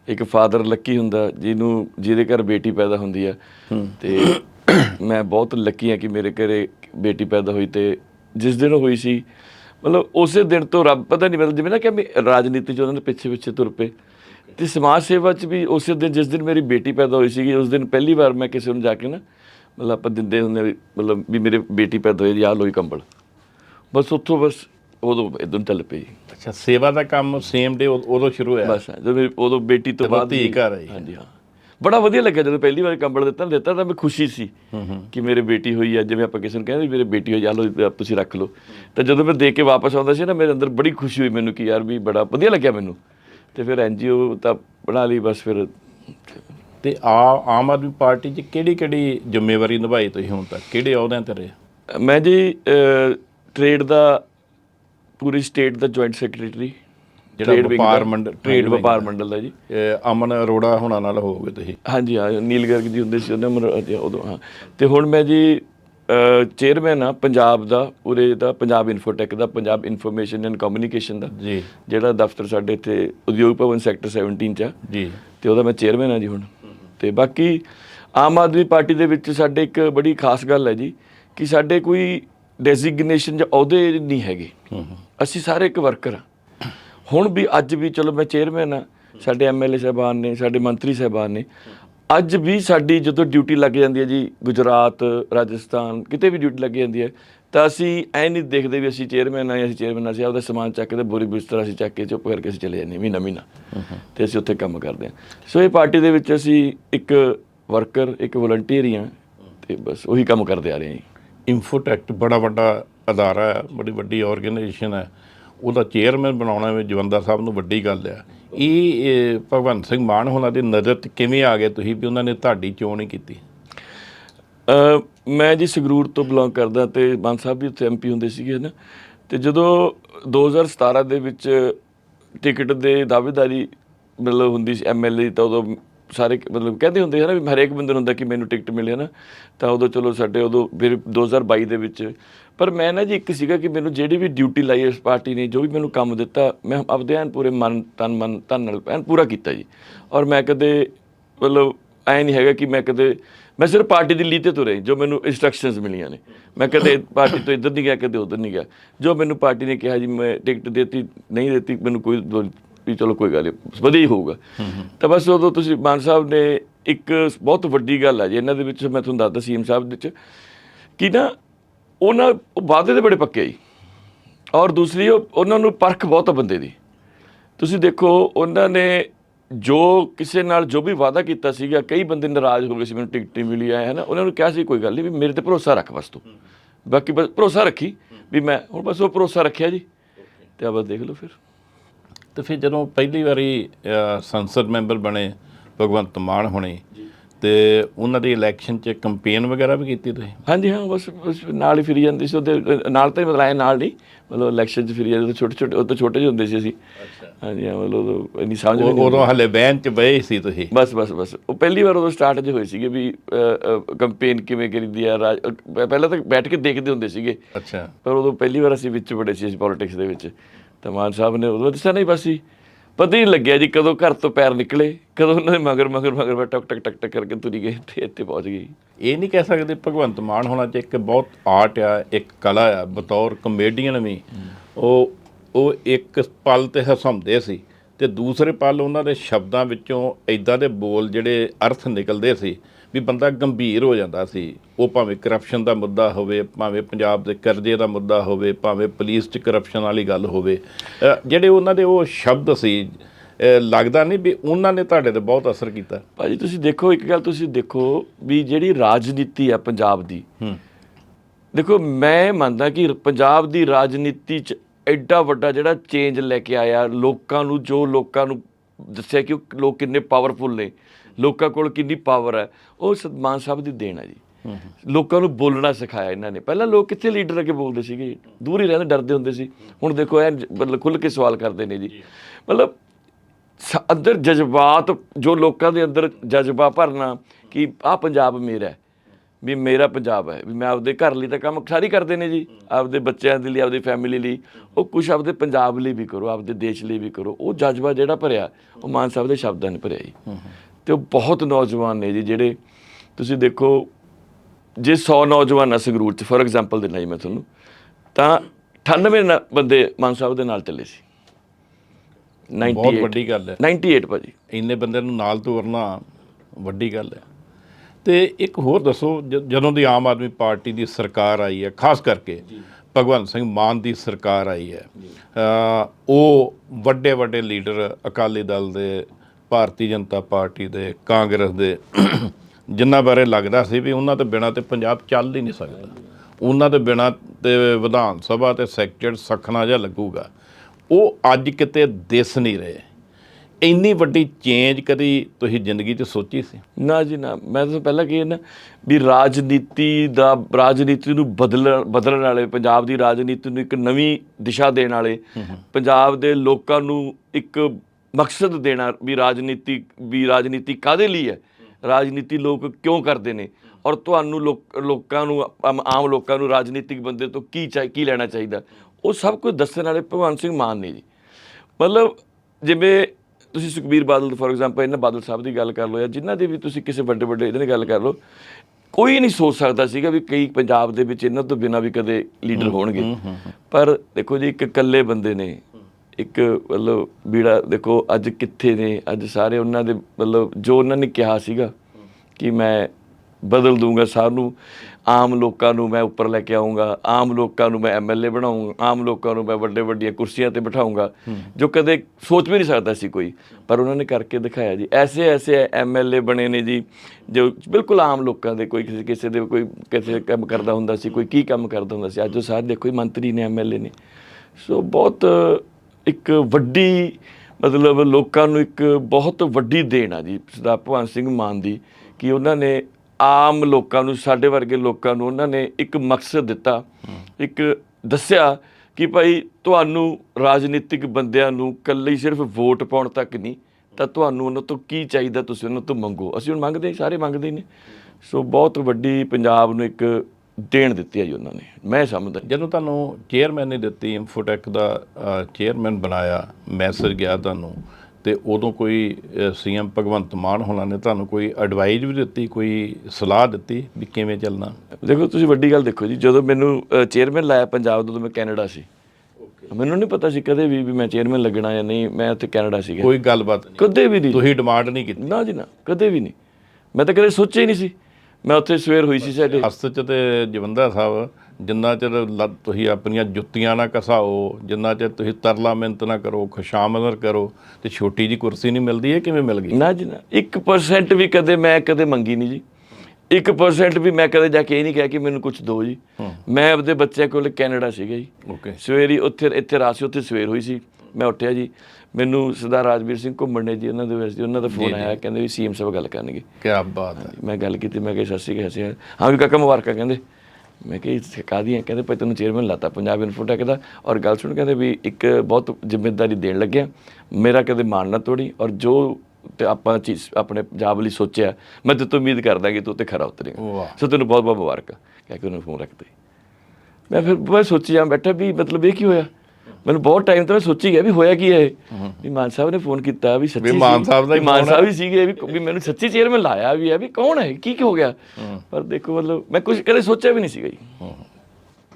ਇੱਕ ਫਾਦਰ ਲੱਕੀ ਹੁੰਦਾ ਜਿਹਨੂੰ ਜਿਹਦੇ ਘਰ ਬੇਟੀ ਪੈਦਾ ਹੁੰਦੀ ਆ। ਤੇ ਮੈਂ ਬਹੁਤ ਲੱਕੀ ਆ ਕਿ ਮੇਰੇ ਘਰੇ ਬੇਟੀ ਪੈਦਾ ਹੋਈ ਤੇ ਜਿਸ ਦਿਨ ਹੋਈ ਸੀ ਮਤਲਬ ਉਸੇ ਦਿਨ ਤੋਂ ਰੱਬ ਪਤਾ ਨਹੀਂ ਮਤਲਬ ਜਿਵੇਂ ਨਾ ਕਿ ਮੈਂ ਰਾਜਨੀਤੀ ਚ ਉਹਨਾਂ ਦੇ ਪਿੱਛੇ ਪਿੱਛੇ ਤੁਰ ਪਏ। ਤੇ ਸਮਾਜ ਸੇਵਾ ਚ ਵੀ ਉਸੇ ਦਿਨ ਜਿਸ ਦਿਨ ਮੇਰੀ ਬੇਟੀ ਪੈਦਾ ਹੋਈ ਸੀਗੀ ਉਸ ਦਿਨ ਪਹਿਲੀ ਵਾਰ ਮੈਂ ਕਿਸੇ ਨੂੰ ਜਾ ਕੇ ਨਾ ਮਤਲਬ ਆਪਾਂ ਦਿੰਦੇ ਹੁੰਦੇ ਮਤਲਬ ਵੀ ਮੇਰੇ ਬੇਟੀ ਪੈਦਾ ਹੋਈ ਯਾ ਲੋਈ ਕੰਬਲ। ਬਸ ਉੱਥੋਂ ਬਸ ਉਦੋਂ ਇਦੋਂ ਚੱਲ ਪਈ ਅੱਛਾ ਸੇਵਾ ਦਾ ਕੰਮ ਸੇਮ ਡੇ ਉਦੋਂ ਸ਼ੁਰੂ ਹੋਇਆ? ਬਸ ਜਦੋਂ ਮੇਰੀ ਉਦੋਂ ਬੇਟੀ ਤੋਂ ਬਾਅਦ ਹੀ- ਘਰ ਆਈ। ਹਾਂਜੀ ਹਾਂ। ਬੜਾ ਵਧੀਆ ਲੱਗਿਆ ਜਦੋਂ ਪਹਿਲੀ ਵਾਰ ਕੰਬਲ ਦਿੱਤਾ ਦਿੱਤਾ ਤਾਂ ਮੈਂ ਖੁਸ਼ੀ ਸੀ ਕਿ ਮੇਰੇ ਬੇਟੀ ਹੋਈ ਆ ਜਿਵੇਂ ਆਪਾਂ ਕਿਸੇ ਨੂੰ ਕਹਿੰਦੇ ਮੇਰੇ ਬੇਟੀ ਹੋਈ ਆ ਲਓ ਤੁਸੀਂ ਰੱਖ ਲਓ। ਤਾਂ ਜਦੋਂ ਮੈਂ ਦੇ ਕੇ ਵਾਪਸ ਆਉਂਦਾ ਸੀ ਨਾ ਮੇਰੇ ਅੰਦਰ ਬੜੀ ਖੁਸ਼ੀ ਹੋਈ ਮੈਨੂੰ ਕਿ ਯਾਰ ਵੀ ਬੜਾ ਵਧੀਆ ਲੱਗਿਆ ਮੈਨੂੰ। ਤੇ ਫਿਰ ਐਨਜੀਓ ਤਾਂ ਬਣਾ ਲਈ ਬਸ ਫਿਰ ਤੇ ਆ ਆਮ ਆਦਮੀ ਪਾਰਟੀ 'ਚ ਕਿਹੜੀ ਕਿਹੜੀ ਜ਼ਿੰਮੇਵਾਰੀ ਨਿਭਾਈ ਤੁਸੀਂ ਹੁਣ ਤੱਕ? ਕਿਹੜੇ ਅਹੁਦਿਆਂ ਤੇ ਰਹੇ? ਮੈਂ ਜੀ ਟ੍ਰੇਡ ਦਾ ਪੂਰੀ ਸਟੇਟ ਦਾ ਜੁਆਇੰਟ ਸੈਕਟਰੀ ਜਿਹੜਾ ਵਪਾਰ ਮੰਡਲ- ਟ੍ਰੇਡ ਵਪਾਰ ਮੰਡਲ ਦਾ ਜੀ। ਅਮਨ ਅਰੋੜਾ ਹੁਣਾਂ ਨਾਲ ਹੋਵੇ ਤੁਸੀਂ? ਹਾਂਜੀ ਹਾਂ ਨੀਲ ਗਰਗ ਜੀ ਹੁੰਦੇ ਸੀ ਉਹਨਾਂ ਉਦੋਂ ਹਾਂ। ਤੇ ਹੁਣ ਮੈਂ ਜੀ ਚੇਅਰਮੈਨ ਆ ਪੰਜਾਬ ਦਾ ਉਰੇ ਦਾ ਪੰਜਾਬ ਇਨਫੋਟੈਕ ਦਾ ਪੰਜਾਬ ਇਨਫੋਰਮੇਸ਼ਨ ਐਂਡ ਕਮਿਊਨੀਕੇਸ਼ਨ ਦਾ। ਜੀ। ਜਿਹੜਾ ਦਫ਼ਤਰ ਸਾਡੇ ਇੱਥੇ ਉਦਯੋਗ ਭਵਨ ਸੈਕਟਰ 17 ਚ ਆ। ਜੀ। ਤੇ ਉਹਦਾ ਮੈਂ ਚੇਅਰਮੈਨ ਆ ਜੀ ਹੁਣ। ਤੇ ਬਾਕੀ ਆਮ ਆਦਮੀ ਪਾਰਟੀ ਦੇ ਵਿੱਚ ਸਾਡੇ ਇੱਕ ਬੜੀ ਖਾਸ ਗੱਲ ਹੈ ਜੀ ਕਿ ਸਾਡੇ ਕੋਈ ਡੈਜ਼ਿਗਨੇਸ਼ਨ ਜਾਂ ਅਹੁਦੇ ਨਹੀਂ ਹੈਗੇ। ਅਸੀਂ ਸਾਰੇ ਇੱਕ ਵਰਕਰ ਆ ਹੁਣ ਵੀ ਅੱਜ ਵੀ ਚਲੋ ਮੈਂ ਚੇਅਰਮੈਨ ਆ ਸਾਡੇ ਐਮਐਲਏ ਸਾਹਿਬਾਨ ਨੇ ਸਾਡੇ ਮੰਤਰੀ ਸਾਹਿਬਾਨ ਨੇ। ਅੱਜ ਵੀ ਸਾਡੀ ਜਦੋਂ ਡਿਊਟੀ ਲੱਗ ਜਾਂਦੀ ਹੈ ਜੀ ਗੁਜਰਾਤ ਰਾਜਸਥਾਨ ਕਿਤੇ ਵੀ ਡਿਊਟੀ ਲੱਗ ਜਾਂਦੀ ਹੈ ਤਾਂ ਅਸੀਂ ਐ ਨਹੀਂ ਦੇਖਦੇ ਵੀ ਅਸੀਂ ਚੇਅਰਮੈਨ ਆ ਜਾਂ ਅਸੀਂ ਚੇਅਰਮੈਨ ਆ ਅਸੀਂ ਆਪਦਾ ਸਮਾਨ ਚੱਕ ਕੇ ਤੇ ਬੋਰੀ ਬਿਸਤਰਾ ਅਸੀਂ ਚੱਕ ਕੇ ਚੁੱਪ ਕਰਕੇ ਅਸੀਂ ਚਲੇ ਜਾਂਦੇ ਹਾਂ ਮਹੀਨਾ ਮਹੀਨਾ। ਤੇ ਅਸੀਂ ਉੱਥੇ ਕੰਮ ਕਰਦੇ ਹਾਂ। ਸੋ ਇਹ ਪਾਰਟੀ ਦੇ ਵਿੱਚ ਅਸੀਂ ਇੱਕ ਵਰਕਰ ਇੱਕ ਵਲੰਟੀਅਰ ਹੀ ਹਾਂ ਤੇ ਬਸ ਉਹੀ ਕੰਮ ਕਰਦੇ ਆ ਰਹੇ ਹਾਂ ਜੀ। ਇਨਫੋਟੈਕਟ ਬੜਾ ਵੱਡਾ ਅਦਾਰਾ ਹੈ, ਬੜੀ ਵੱਡੀ ਆਰਗੇਨਾਈਜੇਸ਼ਨ ਹੈ। ਉਹਦਾ ਚੇਅਰਮੈਨ ਬਣਾਉਣਾ ਵੀ ਜਵੰਦਾ ਸਾਹਿਬ ਨੂੰ ਵੱਡੀ ਗੱਲ ਹੈ। ਇਹ ਭਗਵੰਤ ਸਿੰਘ ਮਾਨ ਹੋਣਾ ਦੀ ਨਜ਼ਰ 'ਤੇ ਕਿਵੇਂ ਆ ਗਏ ਤੁਸੀਂ ਵੀ ਉਹਨਾਂ ਨੇ ਤੁਹਾਡੀ ਚੋਣ ਨਹੀਂ ਕੀਤੀ? ਮੈਂ ਜੀ ਸੰਗਰੂਰ ਤੋਂ ਬਿਲੋਂਗ ਕਰਦਾ ਤੇ ਮਾਨ ਸਾਹਿਬ ਵੀ ਉੱਥੇ ਐਮਪੀ ਹੁੰਦੇ ਸੀਗੇ ਨਾ ਤੇ ਜਦੋਂ 2017 ਦੇ ਵਿੱਚ ਟਿਕਟ ਦੇ ਦਾਅਵੇਦਾਰੀ ਮਤਲਬ ਹੁੰਦੀ ਸੀ ਐਮਐਲਏ ਤਾਂ ਉਦੋਂ ਸਾਰੇ ਮਤਲਬ ਕਹਿੰਦੇ ਹੁੰਦੇ ਹਨ ਵੀ ਹਰੇਕ ਬੰਦੇ ਨੂੰ ਹੁੰਦਾ ਕਿ ਮੈਨੂੰ ਟਿਕਟ ਮਿਲੇ ਨਾ ਤਾਂ ਉਦੋਂ ਚਲੋ ਸਾਡੇ ਉਦੋਂ ਫਿਰ 2022 ਦੇ ਵਿੱਚ। ਪਰ ਮੈਂ ਨਾ ਜੀ ਇੱਕ ਸੀਗਾ ਕਿ ਮੈਨੂੰ ਜਿਹੜੀ ਵੀ ਡਿਊਟੀ ਲਾਈ ਇਸ ਪਾਰਟੀ ਨੇ ਜੋ ਵੀ ਮੈਨੂੰ ਕੰਮ ਦਿੱਤਾ ਮੈਂ ਆਪਦੇ ਐਨ ਪੂਰੇ ਮਨ ਤਨ ਮਨ ਧਨ ਨਾਲ ਐਨ ਪੂਰਾ ਕੀਤਾ ਜੀ। ਔਰ ਮੈਂ ਕਦੇ ਮਤਲਬ ਐ ਨਹੀਂ ਹੈਗਾ ਕਿ ਮੈਂ ਕਦੇ ਮੈਂ ਸਿਰਫ ਪਾਰਟੀ ਦੀ ਲੀਹ ਤੇ ਤੁਰੇ ਜੋ ਮੈਨੂੰ ਇਨਸਟਰਕਸ਼ਨਸ ਮਿਲੀਆਂ ਨੇ। ਮੈਂ ਕਦੇ ਪਾਰਟੀ ਤੋਂ ਇੱਧਰ ਨਹੀਂ ਗਿਆ ਕਦੇ ਉੱਧਰ ਨਹੀਂ ਗਿਆ। ਜੋ ਮੈਨੂੰ ਪਾਰਟੀ ਨੇ ਕਿਹਾ ਜੀ ਮੈਂ ਟਿਕਟ ਦਿੱਤੀ ਨਹੀਂ ਦਿੱਤੀ ਮੈਨੂੰ ਕੋਈ ਵੀ ਚਲੋ ਕੋਈ ਗੱਲ ਨਹੀਂ ਵਧੀਆ ਹੀ ਹੋਊਗਾ। ਤਾਂ ਬਸ ਉਦੋਂ ਤੁਸੀਂ ਮਾਨ ਸਾਹਿਬ ਨੇ ਇੱਕ ਬਹੁਤ ਵੱਡੀ ਗੱਲ ਹੈ ਜੀ, ਇਹਨਾਂ ਦੇ ਵਿੱਚ ਮੈਂ ਤੁਹਾਨੂੰ ਦੱਸਦਾ ਸੀਐਮ ਸਾਹਿਬ ਦੇ ਵਿੱਚ, ਕਿ ਨਾ ਉਹਨਾਂ, ਉਹ ਵਾਅਦੇ ਦੇ ਬੜੇ ਪੱਕੇ ਜੀ। ਔਰ ਦੂਸਰੀ, ਉਹ, ਉਹਨਾਂ ਨੂੰ ਪਰਖ ਬਹੁਤ ਆ ਬੰਦੇ ਦੀ। ਤੁਸੀਂ ਦੇਖੋ, ਉਹਨਾਂ ਨੇ ਜੋ ਕਿਸੇ ਨਾਲ ਜੋ ਵੀ ਵਾਅਦਾ ਕੀਤਾ ਸੀਗਾ, ਕਈ ਬੰਦੇ ਨਾਰਾਜ਼ ਹੋ ਗਏ ਸੀ, ਮੈਨੂੰ ਟਿਕਟ ਨਹੀਂ ਮਿਲੀ ਹੈ ਨਾ, ਉਹਨਾਂ ਨੂੰ ਕਿਹਾ ਸੀ, ਕੋਈ ਗੱਲ ਨਹੀਂ ਵੀ ਮੇਰੇ ਤੇ ਭਰੋਸਾ ਰੱਖ ਬਸ ਤੂੰ। ਬਾਕੀ ਬਸ ਭਰੋਸਾ ਰੱਖੀ ਵੀ ਮੈਂ, ਹੁਣ ਬਸ ਉਹ ਭਰੋਸਾ ਰੱਖਿਆ ਜੀ। ਤੇ ਆ ਬਸ ਦੇਖ ਲਓ ਫਿਰ। ਤੇ ਫਿਰ ਜਦੋਂ ਪਹਿਲੀ ਵਾਰੀ ਸੰਸਦ ਮੈਂਬਰ ਬਣੇ ਭਗਵੰਤ ਮਾਨ ਹੋਣੇ ਤੇ ਉਹਨਾਂ ਦੀ ਇਲੈਕਸ਼ਨ 'ਚ ਕੰਪੇਨ ਵਗੈਰਾ ਵੀ ਕੀਤੀ ਤੁਸੀਂ? ਹਾਂਜੀ ਹਾਂ ਬਸ ਨਾਲ ਹੀ ਫਿਰੀ ਜਾਂਦੀ ਸੀ ਉਹਦੇ ਨਾਲ ਤਾਂ ਹੀ ਮਤਲਬ ਆਏ ਨਾਲ ਨਹੀਂ। ਮਤਲਬ ਇਲੈਕਸ਼ਨ 'ਚ ਫਿਰੀ ਜਾਂਦੇ ਛੋਟੇ ਛੋਟੇ ਉਹ ਤਾਂ ਛੋਟੇ ਜਿਹੇ ਹੁੰਦੇ ਸੀ ਅਸੀਂ। ਹਾਂਜੀ ਹਾਂ ਮਤਲਬ ਇੰਨੀ ਸਮਝ ਨਹੀਂ ਉਦੋਂ ਹਲੇ ਬੈਨ 'ਚ ਬਏ ਸੀ ਤੁਸੀਂ? ਬਸ ਬਸ ਬਸ। ਉਹ ਪਹਿਲੀ ਵਾਰ ਉਦੋਂ ਸਟਾਰਟ ਜੇ ਹੋਏ ਸੀਗੇ ਵੀ ਕੰਪੇਨ ਕਿਵੇਂ ਕਰੀਦੀ ਆ ਪਹਿਲਾਂ ਤਾਂ ਬੈਠ ਕੇ ਦੇਖਦੇ ਹੁੰਦੇ ਸੀਗੇ। ਅੱਛਾ। ਪਰ ਉਦੋਂ ਪਹਿਲੀ ਵਾਰ ਅਸੀਂ ਵਿੱਚ ਬੜੇ ਸੀ ਪੋਲਿਟਿਕਸ ਦੇ ਵਿੱਚ। ਤਾਂ ਮਾਨ ਸਾਹਿਬ ਨੇ ਉਦੋਂ ਦੱਸਿਆ, ਨਹੀਂ ਬਸੀ ਪਤਾ ਹੀ ਨਹੀਂ ਲੱਗਿਆ ਜੀ ਕਦੋਂ ਘਰ ਤੋਂ ਪੈਰ ਨਿਕਲੇ, ਕਦੋਂ ਉਹਨਾਂ ਦੇ ਮਗਰ ਮਗਰ ਮਗਰ ਮੈਂ ਟਕ ਟਕ ਟਕ ਟਕ ਕਰਕੇ ਤੁਰੀ ਗਏ ਤੇ ਇੱਥੇ ਪਹੁੰਚ ਗਈ। ਇਹ ਨਹੀਂ ਕਹਿ ਸਕਦੇ ਭਗਵੰਤ ਮਾਨ ਹੋਣਾ 'ਚ ਇੱਕ ਬਹੁਤ ਆਰਟ ਆ, ਇੱਕ ਕਲਾ ਆ, ਬਤੌਰ ਕਮੇਡੀਅਨ ਵੀ। ਉਹ ਉਹ ਇੱਕ ਪਲ ਤੇ ਹਸਾਉਂਦੇ ਸੀ ਤੇ ਦੂਸਰੇ ਪਲ ਉਹਨਾਂ ਦੇ ਸ਼ਬਦਾਂ ਵਿੱਚੋਂ ਐਦਾਂ ਦੇ ਬੋਲ ਜਿਹੜੇ ਅਰਥ ਨਿਕਲਦੇ ਸੀ ਵੀ ਬੰਦਾ ਗੰਭੀਰ ਹੋ ਜਾਂਦਾ ਸੀ। ਉਹ ਭਾਵੇਂ ਕਰਪਸ਼ਨ ਦਾ ਮੁੱਦਾ ਹੋਵੇ ਭਾਵੇਂ ਪੰਜਾਬ ਦੇ ਕਰਜ਼ੇ ਦਾ ਮੁੱਦਾ ਹੋਵੇ ਭਾਵੇਂ ਪੁਲਿਸ 'ਚ ਕਰਪਸ਼ਨ ਵਾਲੀ ਗੱਲ ਹੋਵੇ। ਜਿਹੜੇ ਉਹਨਾਂ ਦੇ ਉਹ ਸ਼ਬਦ ਸੀ ਲੱਗਦਾ ਨਹੀਂ ਵੀ ਉਹਨਾਂ ਨੇ ਤੁਹਾਡੇ ਤੇ ਬਹੁਤ ਅਸਰ ਕੀਤਾ। ਭਾਜੀ ਤੁਸੀਂ ਦੇਖੋ ਇੱਕ ਗੱਲ ਤੁਸੀਂ ਦੇਖੋ ਵੀ ਜਿਹੜੀ ਰਾਜਨੀਤੀ ਆ ਪੰਜਾਬ ਦੀ ਦੇਖੋ ਮੈਂ ਮੰਨਦਾ ਕਿ ਪੰਜਾਬ ਦੀ ਰਾਜਨੀਤੀ 'ਚ ਐਡਾ ਵੱਡਾ ਜਿਹੜਾ ਚੇਂਜ ਲੈ ਕੇ ਆਇਆ ਲੋਕਾਂ ਨੂੰ ਜੋ ਲੋਕਾਂ ਨੂੰ ਦੱਸਿਆ ਕਿ ਲੋਕ ਕਿੰਨੇ ਪਾਵਰਫੁਲ ਨੇ ਲੋਕਾਂ ਕੋਲ ਕਿੰਨੀ ਪਾਵਰ ਹੈ ਉਹ ਸਤਮਾਨ ਸਾਹਿਬ ਦੀ ਦੇਣ ਹੈ ਜੀ। ਲੋਕਾਂ ਨੂੰ ਬੋਲਣਾ ਸਿਖਾਇਆ ਇਹਨਾਂ ਨੇ। ਪਹਿਲਾਂ ਲੋਕ ਕਿੱਥੇ ਲੀਡਰ ਅੱਗੇ ਬੋਲਦੇ ਸੀਗੇ ਦੂਰ ਹੀ ਰਹਿੰਦੇ ਡਰਦੇ ਹੁੰਦੇ ਸੀ। ਹੁਣ ਦੇਖੋ ਐ ਮਤਲਬ ਖੁੱਲ ਕੇ ਸਵਾਲ ਕਰਦੇ ਨੇ ਜੀ। ਮਤਲਬ ਅੰਦਰ ਜਜ਼ਬਾਤ ਜੋ ਲੋਕਾਂ ਦੇ ਅੰਦਰ ਜਜ਼ਬਾ ਭਰਨਾ ਕਿ ਆਹ ਪੰਜਾਬ ਮੇਰਾ ਹੈ ਵੀ ਮੇਰਾ ਪੰਜਾਬ ਹੈ ਵੀ ਮੈਂ ਆਪਦੇ ਘਰ ਲਈ ਤਾਂ ਕੰਮ ਸਾਰੀ ਕਰਦੇ ਨੇ ਜੀ। ਆਪਦੇ ਬੱਚਿਆਂ ਦੇ ਲਈ ਆਪਦੀ ਫੈਮਿਲੀ ਲਈ। ਉਹ ਕੁਝ ਆਪਦੇ ਪੰਜਾਬ ਲਈ ਵੀ ਕਰੋ ਆਪਦੇ ਦੇਸ਼ ਲਈ ਵੀ ਕਰੋ। ਉਹ ਜਜ਼ਬਾ ਜਿਹੜਾ ਭਰਿਆ ਉਹ ਮਾਨ ਸਾਹਿਬ ਦੇ ਸ਼ਬਦਾਂ ਨੇ ਭਰਿਆ ਜੀ। ਤੇ ਉਹ ਬਹੁਤ ਨੌਜਵਾਨ ਨੇ ਜੀ ਜਿਹੜੇ ਤੁਸੀਂ ਦੇਖੋ ਜੇ 100 ਨੌਜਵਾਨ ਆ ਸੰਗਰੂਰ ਚ ਫੋਰ ਐਗਜ਼ਾਮਪਲ ਦੇਣਾ ਜੀ ਮੈਂ ਤੁਹਾਨੂੰ ਤਾਂ 98 ਨਾ- ਬੰਦੇ ਮਾਨ ਸਾਹਿਬ ਦੇ ਨਾਲ ਚੱਲੇ ਸੀ। 98 ਬਹੁਤ ਵੱਡੀ ਗੱਲ ਹੈ। 98 ਭਾਜੀ। ਇੰਨੇ ਬੰਦੇ ਨੂੰ ਨਾਲ ਤੋਰਨਾ ਵੱਡੀ ਗੱਲ ਹੈ। ਤੇ ਇੱਕ ਹੋਰ ਦੱਸੋ ਜਦੋਂ ਦੀ ਆਮ ਆਦਮੀ ਪਾਰਟੀ ਦੀ ਸਰਕਾਰ ਆਈ ਹੈ ਖਾਸ ਕਰਕੇ ਭਗਵੰਤ ਸਿੰਘ ਮਾਨ ਦੀ ਸਰਕਾਰ ਆਈ ਹੈ ਉਹ ਵੱਡੇ ਵੱਡੇ ਲੀਡਰ ਅਕਾਲੀ ਦਲ ਦੇ ਭਾਰਤੀ ਜਨਤਾ ਪਾਰਟੀ ਦੇ ਕਾਂਗਰਸ ਦੇ ਜਿਨ੍ਹਾਂ ਬਾਰੇ ਲੱਗਦਾ ਸੀ ਵੀ ਉਹਨਾਂ ਤੋਂ ਬਿਨਾਂ ਤੇ ਪੰਜਾਬ ਚੱਲ ਹੀ ਨਹੀਂ ਸਕਦਾ। ਉਹਨਾਂ ਦੇ ਬਿਨਾਂ ਤੇ ਵਿਧਾਨ ਸਭਾ ਤੇ ਸੈਕਟਰ ਸਖਣਾ ਜਿਹਾ ਲੱਗੂਗਾ। ਉਹ ਅੱਜ ਕਿਤੇ ਦਿਸ ਨਹੀਂ ਰਹੇ। ਇੰਨੀ ਵੱਡੀ ਚੇਂਜ ਕਦੀ ਤੁਸੀਂ ਜ਼ਿੰਦਗੀ 'ਚ ਸੋਚੀ ਸੀ? ਨਾ ਜੀ ਨਾ ਮੈਂ ਤਾਂ ਪਹਿਲਾਂ ਕੀ ਨਾ ਵੀ ਰਾਜਨੀਤੀ ਦਾ ਰਾਜਨੀਤੀ ਨੂੰ ਬਦਲਣ ਬਦਲਣ ਵਾਲੇ ਪੰਜਾਬ ਦੀ ਰਾਜਨੀਤੀ ਨੂੰ ਇੱਕ ਨਵੀਂ ਦਿਸ਼ਾ ਦੇਣ ਵਾਲੇ ਪੰਜਾਬ ਦੇ ਲੋਕਾਂ ਨੂੰ ਇੱਕ ਮਕਸਦ ਦੇਣਾ ਵੀ ਰਾਜਨੀਤੀ ਵੀ ਰਾਜਨੀਤੀ ਕਾਦੇ ਲਈ ਹੈ? ਰਾਜਨੀਤੀ ਲੋਕ ਕਿਉਂ ਕਰਦੇ ਨੇ? ਔਰ ਤੁਹਾਨੂੰ ਲੋਕ- ਨੂੰ ਆਮ ਆਮ ਲੋਕਾਂ ਨੂੰ ਰਾਜਨੀਤਿਕ ਬੰਦੇ ਤੋਂ ਕੀ ਚਾਹੀ ਕੀ ਲੈਣਾ ਚਾਹੀਦਾ? ਉਹ ਸਭ ਕੁਝ ਦੱਸਣ ਵਾਲੇ ਭਗਵੰਤ ਸਿੰਘ ਮਾਨ ਨੇ ਜੀ। ਮਤਲਬ ਜਿਵੇਂ ਤੁਸੀਂ ਸੁਖਬੀਰ ਬਾਦਲ ਫੋਰ ਐਗਜ਼ਾਮਪਲ ਇਹਨਾਂ ਬਾਦਲ ਸਾਹਿਬ ਦੀ ਗੱਲ ਕਰ ਲਓ ਜਾਂ ਜਿਨ੍ਹਾਂ ਦੀ ਵੀ ਤੁਸੀਂ ਕਿਸੇ ਵੱਡੇ ਵੱਡੇ ਇਹਨਾਂ ਦੀ ਗੱਲ ਕਰ ਲਓ ਕੋਈ ਨਹੀਂ ਸੋਚ ਸਕਦਾ ਸੀਗਾ ਵੀ ਕਈ ਪੰਜਾਬ ਦੇ ਵਿੱਚ ਇਹਨਾਂ ਤੋਂ ਬਿਨਾਂ ਵੀ ਕਦੇ ਲੀਡਰ ਹੋਣਗੇ। ਪਰ ਦੇਖੋ ਜੀ ਇੱਕ ਇਕੱਲੇ ਬੰਦੇ ਨੇ ਇੱਕ ਮਤਲਬ ਬੀੜਾ ਦੇਖੋ ਅੱਜ ਕਿੱਥੇ ਨੇ, ਅੱਜ ਸਾਰੇ ਉਹਨਾਂ ਦੇ ਮਤਲਬ ਜੋ ਉਹਨਾਂ ਨੇ ਕਿਹਾ ਸੀਗਾ ਕਿ ਮੈਂ ਬਦਲ ਦੂੰਗਾ ਸਾਨੂੰ, ਆਮ ਲੋਕਾਂ ਨੂੰ ਮੈਂ ਉੱਪਰ ਲੈ ਕੇ ਆਉਂਗਾ ਆਮ ਲੋਕਾਂ ਨੂੰ ਮੈਂ ਐਮਐਲਏ ਬਣਾਉਂਗਾ ਆਮ ਲੋਕਾਂ ਨੂੰ ਮੈਂ ਵੱਡੇ ਵੱਡੀਆਂ ਕੁਰਸੀਆਂ ਤੇ ਬਿਠਾਉਂਗਾ ਜੋ ਕਦੇ ਸੋਚ ਵੀ ਨਹੀਂ ਸਕਦਾ ਸੀ ਕੋਈ। ਪਰ ਉਹਨਾਂ ਨੇ ਕਰਕੇ ਦਿਖਾਇਆ ਜੀ। ਐਸੇ ਐਸੇ ਐਮਐਲਏ ਬਣੇ ਨੇ ਜੀ, ਜੋ ਬਿਲਕੁਲ ਆਮ ਲੋਕਾਂ ਦੇ ਕੋਈ ਕਿਸੇ ਕਿਸੇ ਦੇ ਕੋਈ ਕਿਸੇ ਕੰਮ ਕਰਦਾ ਹੁੰਦਾ ਸੀ, ਕੋਈ ਕੀ ਕੰਮ ਕਰਦਾ ਹੁੰਦਾ ਸੀ। ਅੱਜ ਉਹ ਸਾਰੇ ਦੇਖੋ ਹੀ ਮੰਤਰੀ ਨੇ ਐਮਐਲਏ ਨੇ। ਸੋ ਬਹੁਤ ਇੱਕ ਵੱਡੀ, ਮਤਲਬ ਲੋਕਾਂ ਨੂੰ ਇੱਕ ਬਹੁਤ ਵੱਡੀ ਦੇਣ ਆ ਜੀ, ਸਰਦਾਰ ਭਗਵੰਤ ਸਿੰਘ ਮਾਨ ਦੀ, ਕਿ ਉਹਨਾਂ ਨੇ ਆਮ ਲੋਕਾਂ ਨੂੰ, ਸਾਡੇ ਵਰਗੇ ਲੋਕਾਂ ਨੂੰ ਉਹਨਾਂ ਨੇ ਇੱਕ ਮਕਸਦ ਦਿੱਤਾ, ਇੱਕ ਦੱਸਿਆ ਕਿ ਭਾਈ ਤੁਹਾਨੂੰ ਰਾਜਨੀਤਿਕ ਬੰਦਿਆਂ ਨੂੰ ਕੱਲੀ ਸਿਰਫ ਵੋਟ ਪਾਉਣ ਤੱਕ ਨਹੀਂ, ਤਾਂ ਤੁਹਾਨੂੰ ਉਹਨਾਂ ਤੋਂ ਕੀ ਚਾਹੀਦਾ ਤੁਸੀਂ ਉਹਨਾਂ ਤੋਂ ਮੰਗੋ? ਅਸੀਂ ਹੁਣ ਮੰਗਦੇ, ਸਾਰੇ ਮੰਗਦੇ ਨੇ। ਸੋ ਬਹੁਤ ਵੱਡੀ ਪੰਜਾਬ ਨੂੰ ਇੱਕ ਦੇਣ ਦਿੱਤੀ ਹੈ ਜੀ ਉਹਨਾਂ ਨੇ। ਮੈਂ ਸਮਝਦਾ ਜਦੋਂ ਤੁਹਾਨੂੰ ਚੇਅਰਮੈਨ ਨੇ ਦਿੱਤੀ ਇਨਫੋਟੈਕ ਦਾ ਚੇਅਰਮੈਨ ਬਣਾਇਆ ਮੈਸੇਜ ਗਿਆ ਤੁਹਾਨੂੰ ਤੇ ਉਦੋਂ ਕੋਈ ਸੀਐਮ ਭਗਵੰਤ ਮਾਨ ਹੋਣਾ ਨੇ ਤੁਹਾਨੂੰ ਕੋਈ ਐਡਵਾਈਸ ਵੀ ਦਿੱਤੀ ਕੋਈ ਸਲਾਹ ਦਿੱਤੀ ਵੀ ਕਿਵੇਂ ਚੱਲਣਾ? ਦੇਖੋ ਤੁਸੀਂ ਵੱਡੀ ਗੱਲ ਦੇਖੋ ਜੀ ਜਦੋਂ ਮੈਨੂੰ ਚੇਅਰਮੈਨ ਲਾਇਆ ਪੰਜਾਬ ਤੋਂ ਮੈਂ ਕੈਨੇਡਾ ਸੀ। ਮੈਨੂੰ ਨਹੀਂ ਪਤਾ ਸੀ ਕਦੇ ਵੀ ਵੀ ਮੈਂ ਚੇਅਰਮੈਨ ਲੱਗਣਾ ਜਾਂ ਨਹੀਂ ਮੈਂ ਉੱਥੇ ਕੈਨੇਡਾ ਸੀਗਾ। ਕੋਈ ਗੱਲਬਾਤ ਨਹੀਂ। ਕਦੇ ਵੀ ਨਹੀਂ। ਤੁਸੀਂ ਡਿਮਾਂਡ ਨਹੀਂ ਕੀਤੀ। ਨਾ ਜੀ ਨਾ ਕਦੇ ਵੀ ਨਹੀਂ। ਮੈਂ ਤਾਂ ਕਦੇ ਸੋਚਿਆ ਹੀ ਨਹੀਂ ਸੀ ਮੈਂ ਉੱਥੇ ਸਵੇਰ ਹੋਈ ਸੀ ਸਾਡੇ। ਅਸਲ ਚ ਤੇ ਜਵੰਦਾ ਸਾਹਿਬ ਜਿੰਨਾ ਚਿਰ ਤੁਸੀਂ ਆਪਣੀਆਂ ਜੁੱਤੀਆਂ ਨਾ ਕਸਾਓ ਜਿੰਨਾ ਚਿਰ ਤੁਸੀਂ ਤਰਲਾ ਮਿੰਤ ਨਾ ਕਰੋ ਖੁਸ਼ਾਮਦ ਕਰੋ ਤੇ ਛੋਟੀ ਜੀ ਕੁਰਸੀ ਨਹੀਂ ਮਿਲਦੀ ਇਹ ਕਿਵੇਂ ਮਿਲ ਗਈ? ਨਾ ਜੀ ਨਾ। 1% ਵੀ ਕਦੇ ਮੈਂ ਕਦੇ ਮੰਗੀ ਨਹੀਂ ਜੀ। 1% ਵੀ ਮੈਂ ਕਦੇ ਜਾ ਕੇ ਇਹ ਨਹੀਂ ਕਿਹਾ ਕਿ ਮੈਨੂੰ ਕੁਝ ਦਿਓ ਜੀ। ਮੈਂ ਆਪਦੇ ਬੱਚਿਆਂ ਕੋਲ ਕੈਨੇਡਾ ਸੀਗਾ ਜੀ। ਓਕੇ। ਸਵੇਰੀ ਉੱਥੇ ਇੱਥੇ ਰਾਤ ਸੀ ਉੱਥੇ ਸਵੇਰ ਹੋਈ ਸੀ। ਮੈਂ ਉੱਠਿਆ ਜੀ। ਮੈਨੂੰ ਸਰਦਾਰ ਰਾਜਵੀਰ ਸਿੰਘ ਘੁੰਮਣ ਨੇ ਜੀ ਉਹਨਾਂ ਦੇ ਵਿੱਚ ਉਹਨਾਂ ਦਾ ਫੋਨ ਆਇਆ ਕਹਿੰਦੇ ਵੀ ਸੀਐਮ ਸਾਹਿਬ ਗੱਲ ਕਰਨਗੇ। ਕੀ ਬਾਤ ਹੈ ਮੈਂ ਗੱਲ ਕੀਤੀ ਮੈਂ ਕਿਹਾ ਅਕਾਲ ਸਰ ਹਾਂ ਵੀ ਕਾਕਾ ਮੁਬਾਰਕਾਂ ਕਹਿੰਦੇ। ਮੈਂ ਕਿਹਾ ਇਹ ਕਾਹਦੀਆਂ ਕਹਿੰਦੇ ਭਾਈ ਤੈਨੂੰ ਚੇਅਰਮੈਨ ਲਾਤਾ ਪੰਜਾਬ ਇਨਫੋਟੈਕ ਦਾ। ਔਰ ਗੱਲ ਸੁਣ ਕਹਿੰਦੇ ਵੀ ਇੱਕ ਬਹੁਤ ਜ਼ਿੰਮੇਵਾਰੀ ਦੇਣ ਲੱਗਿਆ। ਮੇਰਾ ਕਦੇ ਮਾਣ ਨਾ ਤੋੜੀ ਔਰ ਜੋ ਤੇ ਆਪਾਂ ਚੀਜ਼ ਆਪਣੇ ਪੰਜਾਬ ਲਈ ਸੋਚਿਆ ਮੈਂ ਤੇ ਤੋਂ ਉਮੀਦ ਕਰਦਾ ਕਿ ਤੂੰ ਤੇ ਖਰਾ ਉਤਰੇਗਾ ਸੋ ਤੈਨੂੰ ਬਹੁਤ ਬਹੁਤ ਮੁਬਾਰਕਾਂ। ਕਹਿ ਕੇ ਉਹਨੂੰ ਫੋਨ ਰੱਖਦੇ ਮੈਂ ਫਿਰ ਮੈਂ ਸੋਚੀ ਜਾਂ ਬੈਠਾ ਵੀ ਮਤਲਬ ਇਹ ਕੀ ਹੋਇਆ? ਮੈਨੂੰ ਬਹੁਤ ਟਾਈਮ ਤੋਂ ਮੈਂ ਸੋਚੀ ਗਿਆ ਵੀ ਹੋਇਆ ਕੀ ਹੈ? ਵੀ ਮਾਨ ਸਾਹਿਬ ਨੇ ਫੋਨ ਕੀਤਾ ਵੀ ਸੱਚੀ ਮਾਨ ਸਾਹਿਬ ਦਾ ਹੀ ਵੀ ਮਾਨ ਸਾਹਿਬ ਹੀ ਸੀਗੇ ਵੀ ਵੀ ਮੈਨੂੰ ਸੱਚੀ ਚੇਅਰਮੈਨ ਲਾਇਆ ਵੀ ਹੈ ਵੀ ਕੌਣ ਹੈ? ਕੀ ਕੀ ਹੋ ਗਿਆ? ਪਰ ਦੇਖੋ ਮਤਲਬ ਮੈਂ ਕੁਝ ਕਦੇ ਸੋਚਿਆ ਵੀ ਨਹੀਂ ਸੀਗਾ ਜੀ।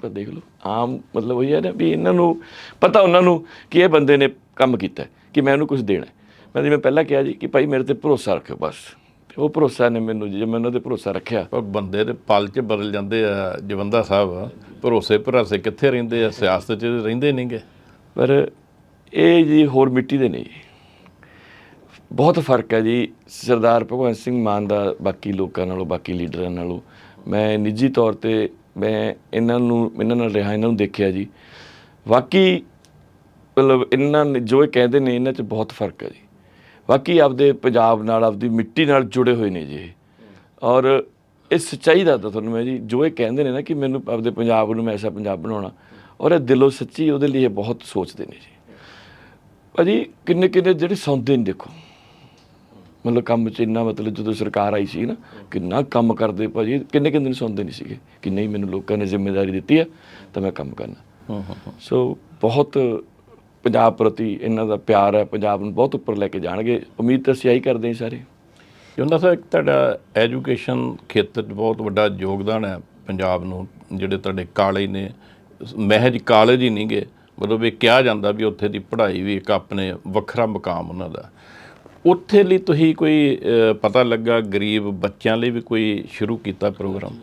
ਪਰ ਦੇਖ ਲਓ ਆਮ ਮਤਲਬ ਉਹ ਹੈ ਨਾ ਵੀ ਇਹਨਾਂ ਨੂੰ ਪਤਾ ਉਹਨਾਂ ਨੂੰ ਕਿ ਇਹ ਬੰਦੇ ਨੇ ਕੰਮ ਕੀਤਾ ਕਿ ਮੈਂ ਉਹਨੂੰ ਕੁਝ ਦੇਣਾ। ਮੈਂ ਜਿਵੇਂ ਪਹਿਲਾਂ ਕਿਹਾ ਜੀ ਕਿ ਭਾਈ ਮੇਰੇ ਤੇ ਭਰੋਸਾ ਰੱਖਿਓ ਬਸ। ਉਹ ਭਰੋਸਾ ਨੇ ਮੈਨੂੰ ਜੀ ਮੈਂ ਉਹਨਾਂ ਤੇ ਭਰੋਸਾ ਰੱਖਿਆ। ਪਰ ਬੰਦੇ ਦੇ ਪਲ 'ਚ ਬਦਲ ਜਾਂਦੇ ਆ ਜਵੰਦਾ ਸਾਹਿਬ ਭਰੋਸੇ ਭਰਾਸੇ ਕਿੱਥੇ ਰਹਿੰਦੇ ਆ? ਸਿਆਸਤ 'ਚ ਰਹਿੰਦੇ ਨਹੀਂਗੇ ਪਰ ਇਹ ਜੀ ਹੋਰ ਮਿੱਟੀ ਦੇ ਨਹੀਂ। ਬਹੁਤ ਫ਼ਰਕ ਹੈ ਜੀ ਸਰਦਾਰ ਭਗਵੰਤ ਸਿੰਘ ਮਾਨ ਦਾ, ਬਾਕੀ ਲੋਕਾਂ ਨਾਲੋਂ, ਬਾਕੀ ਲੀਡਰਾਂ ਨਾਲੋਂ। ਮੈਂ ਨਿੱਜੀ ਤੌਰ ਤੇ ਮੈਂ ਇਹਨਾਂ ਨੂੰ, ਇਹਨਾਂ ਨਾਲ ਰਿਹਾ, ਇਹਨਾਂ ਨੂੰ ਦੇਖਿਆ ਜੀ। ਵਾਕਈ ਮਤਲਬ ਇਹਨਾਂ ਨੇ ਜੋ ਇਹ ਕਹਿੰਦੇ ਨੇ, ਇਹਨਾਂ 'ਚ ਬਹੁਤ ਫ਼ਰਕ ਹੈ ਜੀ। ਬਾਕੀ ਆਪਦੇ ਪੰਜਾਬ ਨਾਲ, ਆਪਦੀ ਮਿੱਟੀ ਨਾਲ ਜੁੜੇ ਹੋਏ ਨੇ ਜੀ ਇਹ। ਔਰ ਇਹ ਸੱਚਾਈ ਦਾ ਤੁਹਾਨੂੰ ਮੈਂ ਜੀ, ਜੋ ਇਹ ਕਹਿੰਦੇ ਨੇ ਨਾ ਕਿ ਮੈਨੂੰ ਆਪਦੇ ਪੰਜਾਬ ਨੂੰ, ਮੈਂ ਐਸਾ ਪੰਜਾਬ ਬਣਾਉਣਾ। ਔਰ ਇਹ ਦਿਲੋਂ ਸੱਚੀ ਉਹਦੇ ਲਈ ਇਹ ਬਹੁਤ ਸੋਚਦੇ ਨੇ ਜੀ। ਭਾਜੀ ਕਿੰਨੇ ਕਿੰਨੇ ਜਿਹੜੇ ਸੌਂਦੇ ਨੇ ਦੇਖੋ। ਮਤਲਬ ਕੰਮ 'ਚ ਇੰਨਾ ਮਤਲਬ ਜਦੋਂ ਸਰਕਾਰ ਆਈ ਸੀ ਨਾ ਕਿੰਨਾ ਕੰਮ ਕਰਦੇ ਭਾਜੀ ਕਿੰਨੇ ਕਿੰਨੇ ਦਿਨ ਸੌਂਦੇ ਨਹੀਂ ਸੀਗੇ। ਕਿ ਨਹੀਂ ਮੈਨੂੰ ਲੋਕਾਂ ਨੇ ਜ਼ਿੰਮੇਵਾਰੀ ਦਿੱਤੀ ਆ ਤਾਂ ਮੈਂ ਕੰਮ ਕਰਨਾ। ਹੂੰ ਹੂੰ ਹੂੰ। ਸੋ ਬਹੁਤ ਪੰਜਾਬ ਪ੍ਰਤੀ ਇਹਨਾਂ ਦਾ ਪਿਆਰ ਹੈ ਪੰਜਾਬ ਨੂੰ ਬਹੁਤ ਉੱਪਰ ਲੈ ਕੇ ਜਾਣਗੇ। ਉਮੀਦ ਤਾਂ ਅਸੀਂ ਆਹੀ ਕਰਦੇ ਹਾਂ ਸਾਰੇ। ਜੁੰਦਾ ਸਾਹਿਬ ਇੱਕ ਤੁਹਾਡਾ ਐਜੂਕੇਸ਼ਨ ਖੇਤਰ 'ਚ ਬਹੁਤ ਵੱਡਾ ਯੋਗਦਾਨ ਹੈ ਪੰਜਾਬ ਨੂੰ ਜਿਹੜੇ ਤੁਹਾਡੇ ਕਾਲਜ ਨੇ ਮਹਿਜ ਕਾਲਜ ਹੀ ਨਹੀਂ ਗੇ। ਮਤਲਬ ਇਹ ਕਿਹਾ ਜਾਂਦਾ ਵੀ ਉੱਥੇ ਦੀ ਪੜ੍ਹਾਈ ਵੀ ਇੱਕ ਆਪਣੇ ਵੱਖਰਾ ਮਕਾਮ ਉਹਨਾਂ ਦਾ। ਉੱਥੇ ਲਈ ਤੁਸੀਂ ਕੋਈ ਪਤਾ ਲੱਗਾ ਗਰੀਬ ਬੱਚਿਆਂ ਲਈ ਵੀ ਕੋਈ ਸ਼ੁਰੂ ਕੀਤਾ ਪ੍ਰੋਗਰਾਮ?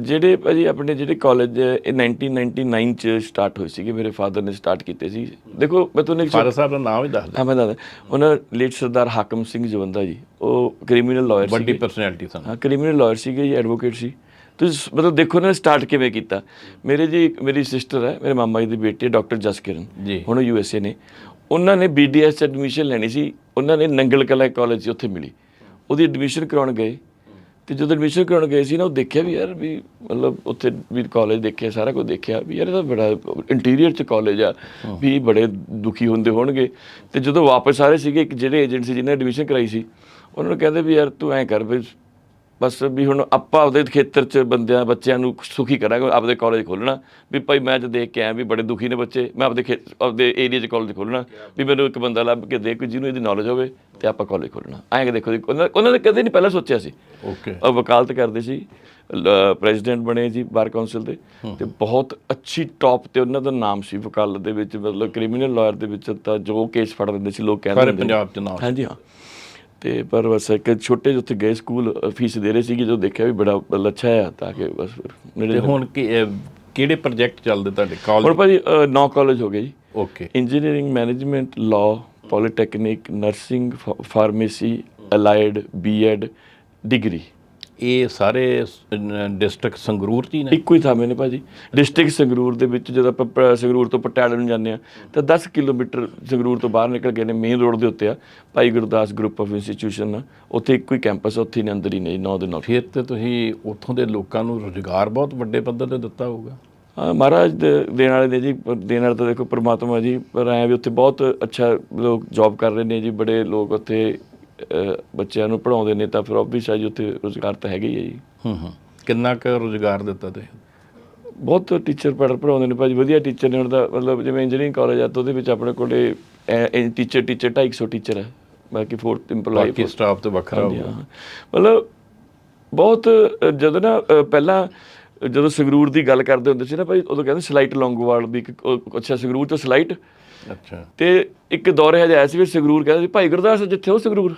ਜਿਹੜੇ ਭਾਜੀ ਆਪਣੇ ਜਿਹੜੇ ਕਾਲਜ ਇਹ 1999 ਚ ਸਟਾਰਟ ਹੋਏ ਸੀਗੇ ਮੇਰੇ ਫਾਦਰ ਨੇ ਸਟਾਰਟ ਕੀਤੇ ਸੀ। ਦੇਖੋ ਮੈਂ ਤੁਹਾਨੂੰ ਇੱਕ ਫਾਦਰ ਸਾਹਿਬ ਦਾ ਨਾਮ ਹੀ ਦੱਸ ਦਿਓ। ਹਾਂ ਮੈਂ ਦੱਸਦਾ ਉਹਨਾਂ ਲੇਟ ਸਰਦਾਰ ਹਾਕਮ ਸਿੰਘ ਜਵੰਦਾ ਜੀ ਉਹ ਕ੍ਰਿਮੀਨਲ ਲਾਇਰ ਵੱਡੀ ਸੀਗੇ। ਪਰਸਨੈਲਿਟੀ ਸਨ। ਹਾਂ ਕ੍ਰਿਮੀਨਲ ਲਾਇਰ ਸੀਗੇ ਜੀ ਐਡਵੋਕੇਟ ਸੀ। ਤੁਸੀਂ ਮਤਲਬ ਦੇਖੋ ਨਾ ਸਟਾਰਟ ਕਿਵੇਂ ਕੀਤਾ। ਮੇਰੇ ਜੀ ਮੇਰੀ ਸਿਸਟਰ ਹੈ ਮੇਰੇ ਮਾਮਾ ਜੀ ਦੀ ਬੇਟੀ ਡਾਕਟਰ ਜਸਕਿਰਨ। ਜੀ। ਹੁਣ ਯੂ ਐਸ ਏ ਨੇ। ਉਹਨਾਂ ਨੇ ਬੀਡੀਐਸ ਐਡਮਿਸ਼ਨ ਲੈਣੀ ਸੀ। ਉਹਨਾਂ ਨੇ ਨੰਗਲ ਕਲਾ ਕਾਲਜ ਉੱਥੇ ਮਿਲੀ। ਉਹਦੀ ਐਡਮਿਸ਼ਨ ਕਰਾਉਣ ਗਏ। ਤੇ ਜਦੋਂ ਐਡਮਿਸ਼ਨ ਕਰਾਉਣ ਗਏ ਸੀ ਨਾ ਉਹ ਦੇਖਿਆ ਵੀ ਯਾਰ ਵੀ ਮਤਲਬ ਉੱਥੇ ਵੀ ਕਾਲਜ ਦੇਖਿਆ ਸਾਰਾ ਕੁਝ ਦੇਖਿਆ। ਵੀ ਯਾਰ ਇਹ ਤਾਂ ਬੜਾ ਇੰਟੀਰੀਅਰ 'ਚ ਕਾਲਜ ਆ। ਵੀ ਬੜੇ ਦੁਖੀ ਹੁੰਦੇ ਹੋਣਗੇ। ਤੇ ਜਦੋਂ ਵਾਪਸ ਆ ਰਹੇ ਸੀਗੇ ਇੱਕ ਜਿਹੜੇ ਏਜੰਟ ਸੀ ਜਿਹਨੇ ਐਡਮਿਸ਼ਨ ਕਰਾਈ ਸੀ ਉਹਨਾਂ ਨੂੰ ਕਹਿੰਦੇ ਵੀ ਯਾਰ ਤੂੰ ਐਂ ਕਰ ਵੀ ਬਸ ਵੀ ਹੁਣ ਆਪਾਂ ਆਪਦੇ ਖੇਤਰ 'ਚ ਬੰਦਿਆਂ ਬੱਚਿਆਂ ਨੂੰ ਸੁਖੀ ਕਰਾਂਗੇ ਆਪਦੇ ਕਾਲਜ ਖੋਲਣਾ ਵੀ ਭਾਈ ਮੈਂ ਜਦ ਦੇਖ ਕੇ ਆਇਆ ਵੀ ਬੜੇ ਦੁਖੀ ਨੇ ਬੱਚੇ ਮੈਂ ਆਪਦੇ ਆਪਦੇ ਏਰੀਆ 'ਚ ਕਾਲਜ ਖੋਲਣਾ ਵੀ ਮੈਨੂੰ ਇੱਕ ਬੰਦਾ ਲੱਭ ਕੇ ਦੇ ਕੋਈ ਜਿਹਨੂੰ ਇਹਦੀ ਨੌਲੇਜ ਹੋਵੇ ਤੇ ਆਪਾਂ ਕਾਲਜ ਖੋਲਣਾ ਐਂ ਕਿ ਦੇਖੋ ਉਹਨਾਂ ਨੇ ਕਦੇ ਨਹੀਂ ਪਹਿਲਾਂ ਸੋਚਿਆ ਸੀ। ਓਕੇ ਉਹ ਵਕਾਲਤ ਕਰਦੇ ਸੀ ਪ੍ਰੈਜ਼ੀਡੈਂਟ ਬਣੇ ਜੀ ਬਾਰ ਕਾਉਂਸਲ ਦੇ। ਤੇ ਬਹੁਤ ਅੱਛੀ ਟੌਪ ਤੇ ਉਹਨਾਂ ਦਾ ਨਾਮ ਸੀ ਵਕਾਲਤ ਦੇ ਵਿੱਚ ਮਤਲਬ ਕ੍ਰਿਮੀਨਲ ਲਾਇਰ ਦੇ ਵਿੱਚ ਤਾਂ ਜੋ ਕੇਸ ਫੜ ਦਿੰਦੇ ਸੀ ਲੋਕ ਕਹਿੰਦੇ ਸਾਰੇ। ਪੰਜਾਬ 'ਚ ਨਾਮ ਹਾਂਜੀ ਹਾਂ। ਤੇ ਪਰ ਬਸ ਇੱਕ ਛੋਟੇ ਜਿਹੇ ਉੱਥੇ ਗਏ ਸਕੂਲ ਫੀਸ ਦੇ ਰਹੇ ਸੀਗੇ ਜਦੋਂ ਦੇਖਿਆ ਵੀ ਬੜਾ ਅੱਛਾ ਆ ਤਾਂ ਕਿ ਬਸ ਫਿਰ ਤੇ ਹੁਣ ਕੀ ਇਹ ਕਿਹੜੇ ਪ੍ਰੋਜੈਕਟ ਚੱਲਦੇ ਤੁਹਾਡੇ? ਕਾਲਜ ਹੁਣ ਭਾਜੀ ਅ, ਨੌ ਕਾਲਜ ਹੋ ਗਏ ਜੀ। Okay engineering management law polytechnic nursing pharmacy allied BEd degree ਇਹ ਸਾਰੇ ਡਿਸਟ੍ਰਿਕਟ ਸੰਗਰੂਰ ਹੀ ਨੇ? ਇੱਕੋ ਹੀ ਥਾਂ ਨੇ ਭਾਜੀ। ਡਿਸਟ੍ਰਿਕਟ ਸੰਗਰੂਰ ਦੇ ਵਿੱਚ ਜਦੋਂ ਆਪਾਂ ਸੰਗਰੂਰ ਤੋਂ ਪਟਿਆਲੇ ਨੂੰ ਜਾਂਦੇ ਆ ਤਾਂ 10 ਕਿਲੋਮੀਟਰ ਸੰਗਰੂਰ ਤੋਂ ਬਾਹਰ ਨਿਕਲ ਗਏ ਨੇ ਮੇਨ ਰੋਡ ਦੇ ਉੱਤੇ ਆ ਭਾਈ ਗੁਰਦਾਸ ਗਰੁੱਪ ਆਫ ਇੰਸਟੀਚਿਊਸ਼ਨ ਉੱਥੇ ਇੱਕੋ ਹੀ ਕੈਂਪਸ ਉੱਥੇ ਨੇ ਅੰਦਰ ਹੀ ਨੇ ਨੌ ਦੇ ਨੌ। ਫਿਰ ਤੇ ਤੁਸੀਂ ਉੱਥੋਂ ਦੇ ਲੋਕਾਂ ਨੂੰ ਰੋਜ਼ਗਾਰ ਬਹੁਤ ਵੱਡੇ ਪੱਧਰ ਤੇ ਦਿੱਤਾ ਹੋਊਗਾ। ਮਹਾਰਾਜ ਦੇ- ਦੇਣ ਵਾਲੇ ਨੇ ਜੀ ਦੇਣ ਵਾਲਾ ਤਾਂ ਦੇਖੋ ਪ੍ਰਮਾਤਮਾ ਜੀ ਪਰ ਐਂ ਵੀ ਉੱਥੇ ਬਹੁਤ ਅੱਛਾ ਲੋਕ ਜੌਬ ਕਰ ਰਹੇ ਨੇ ਜੀ ਬੜੇ ਲੋਕ ਉੱਥੇ ਬੱਚਿਆਂ ਨੂੰ ਪੜਾਉਂਦੇ ਨੇ ਤਾਂ ਫਿਰ ਆਬਵੀਅਸ ਹੈ ਜੀ ਉੱਥੇ ਰੋਜ਼ਗਾਰ ਤਾਂ ਹੈਗਾ ਹੀ ਹੈ ਜੀ। ਹੂੰ ਹੂੰ। ਕਿੰਨਾ ਕੁ ਰੋਜ਼ਗਾਰ ਦਿੱਤਾ ਤੁਸੀਂ? ਬਹੁਤ ਟੀਚਰ ਪੜ੍ਹ ਪੜਾਉਂਦੇ ਨੇ ਭਾਜੀ ਵਧੀਆ ਟੀਚਰ ਨੇ ਹੁਣ ਦਾ ਮਤਲਬ ਜਿਵੇਂ ਇੰਜੀਨੀਅਰਿੰਗ ਕਾਲਜ ਆ ਤਾਂ ਉਹਦੇ ਵਿੱਚ ਆਪਣੇ ਕੋਲੇ ਟੀਚਰ ਟੀਚਰ 250 ਟੀਚਰ ਹੈ ਬਾਕੀ ਫੋਰਥ EMPLOYE ਬਾਕੀ ਸਟਾਫ ਤੇ ਵੱਖਰਾ ਹੋਊਗਾ। ਮਤਲਬ ਬਹੁਤ ਜਦੋਂ ਨਾ ਪਹਿਲਾਂ ਜਦੋਂ ਸੰਗਰੂਰ ਦੀ ਗੱਲ ਕਰਦੇ ਹੁੰਦੇ ਸੀ ਨਾ ਭਾਈ ਉਦੋਂ ਕਹਿੰਦੇ ਸਲਾਈਟ ਲੌਂਗੋਵਾਲ ਉਹ- ਅੱਛਾ ਸੰਗਰੂਰ ਤੋਂ ਸਲਾਈਟ ਅੱਛਾ। ਤੇ ਇੱਕ ਦੌਰ ਇਹ ਜਿਹਾ ਸੀ ਵੀ ਸੰਗਰੂਰ ਕਹਿੰਦੇ ਸੀ ਭਾਈ ਗੁਰਦਾਸ ਜਿੱਥੇ ਉਹ ਸੰਗਰੂਰ?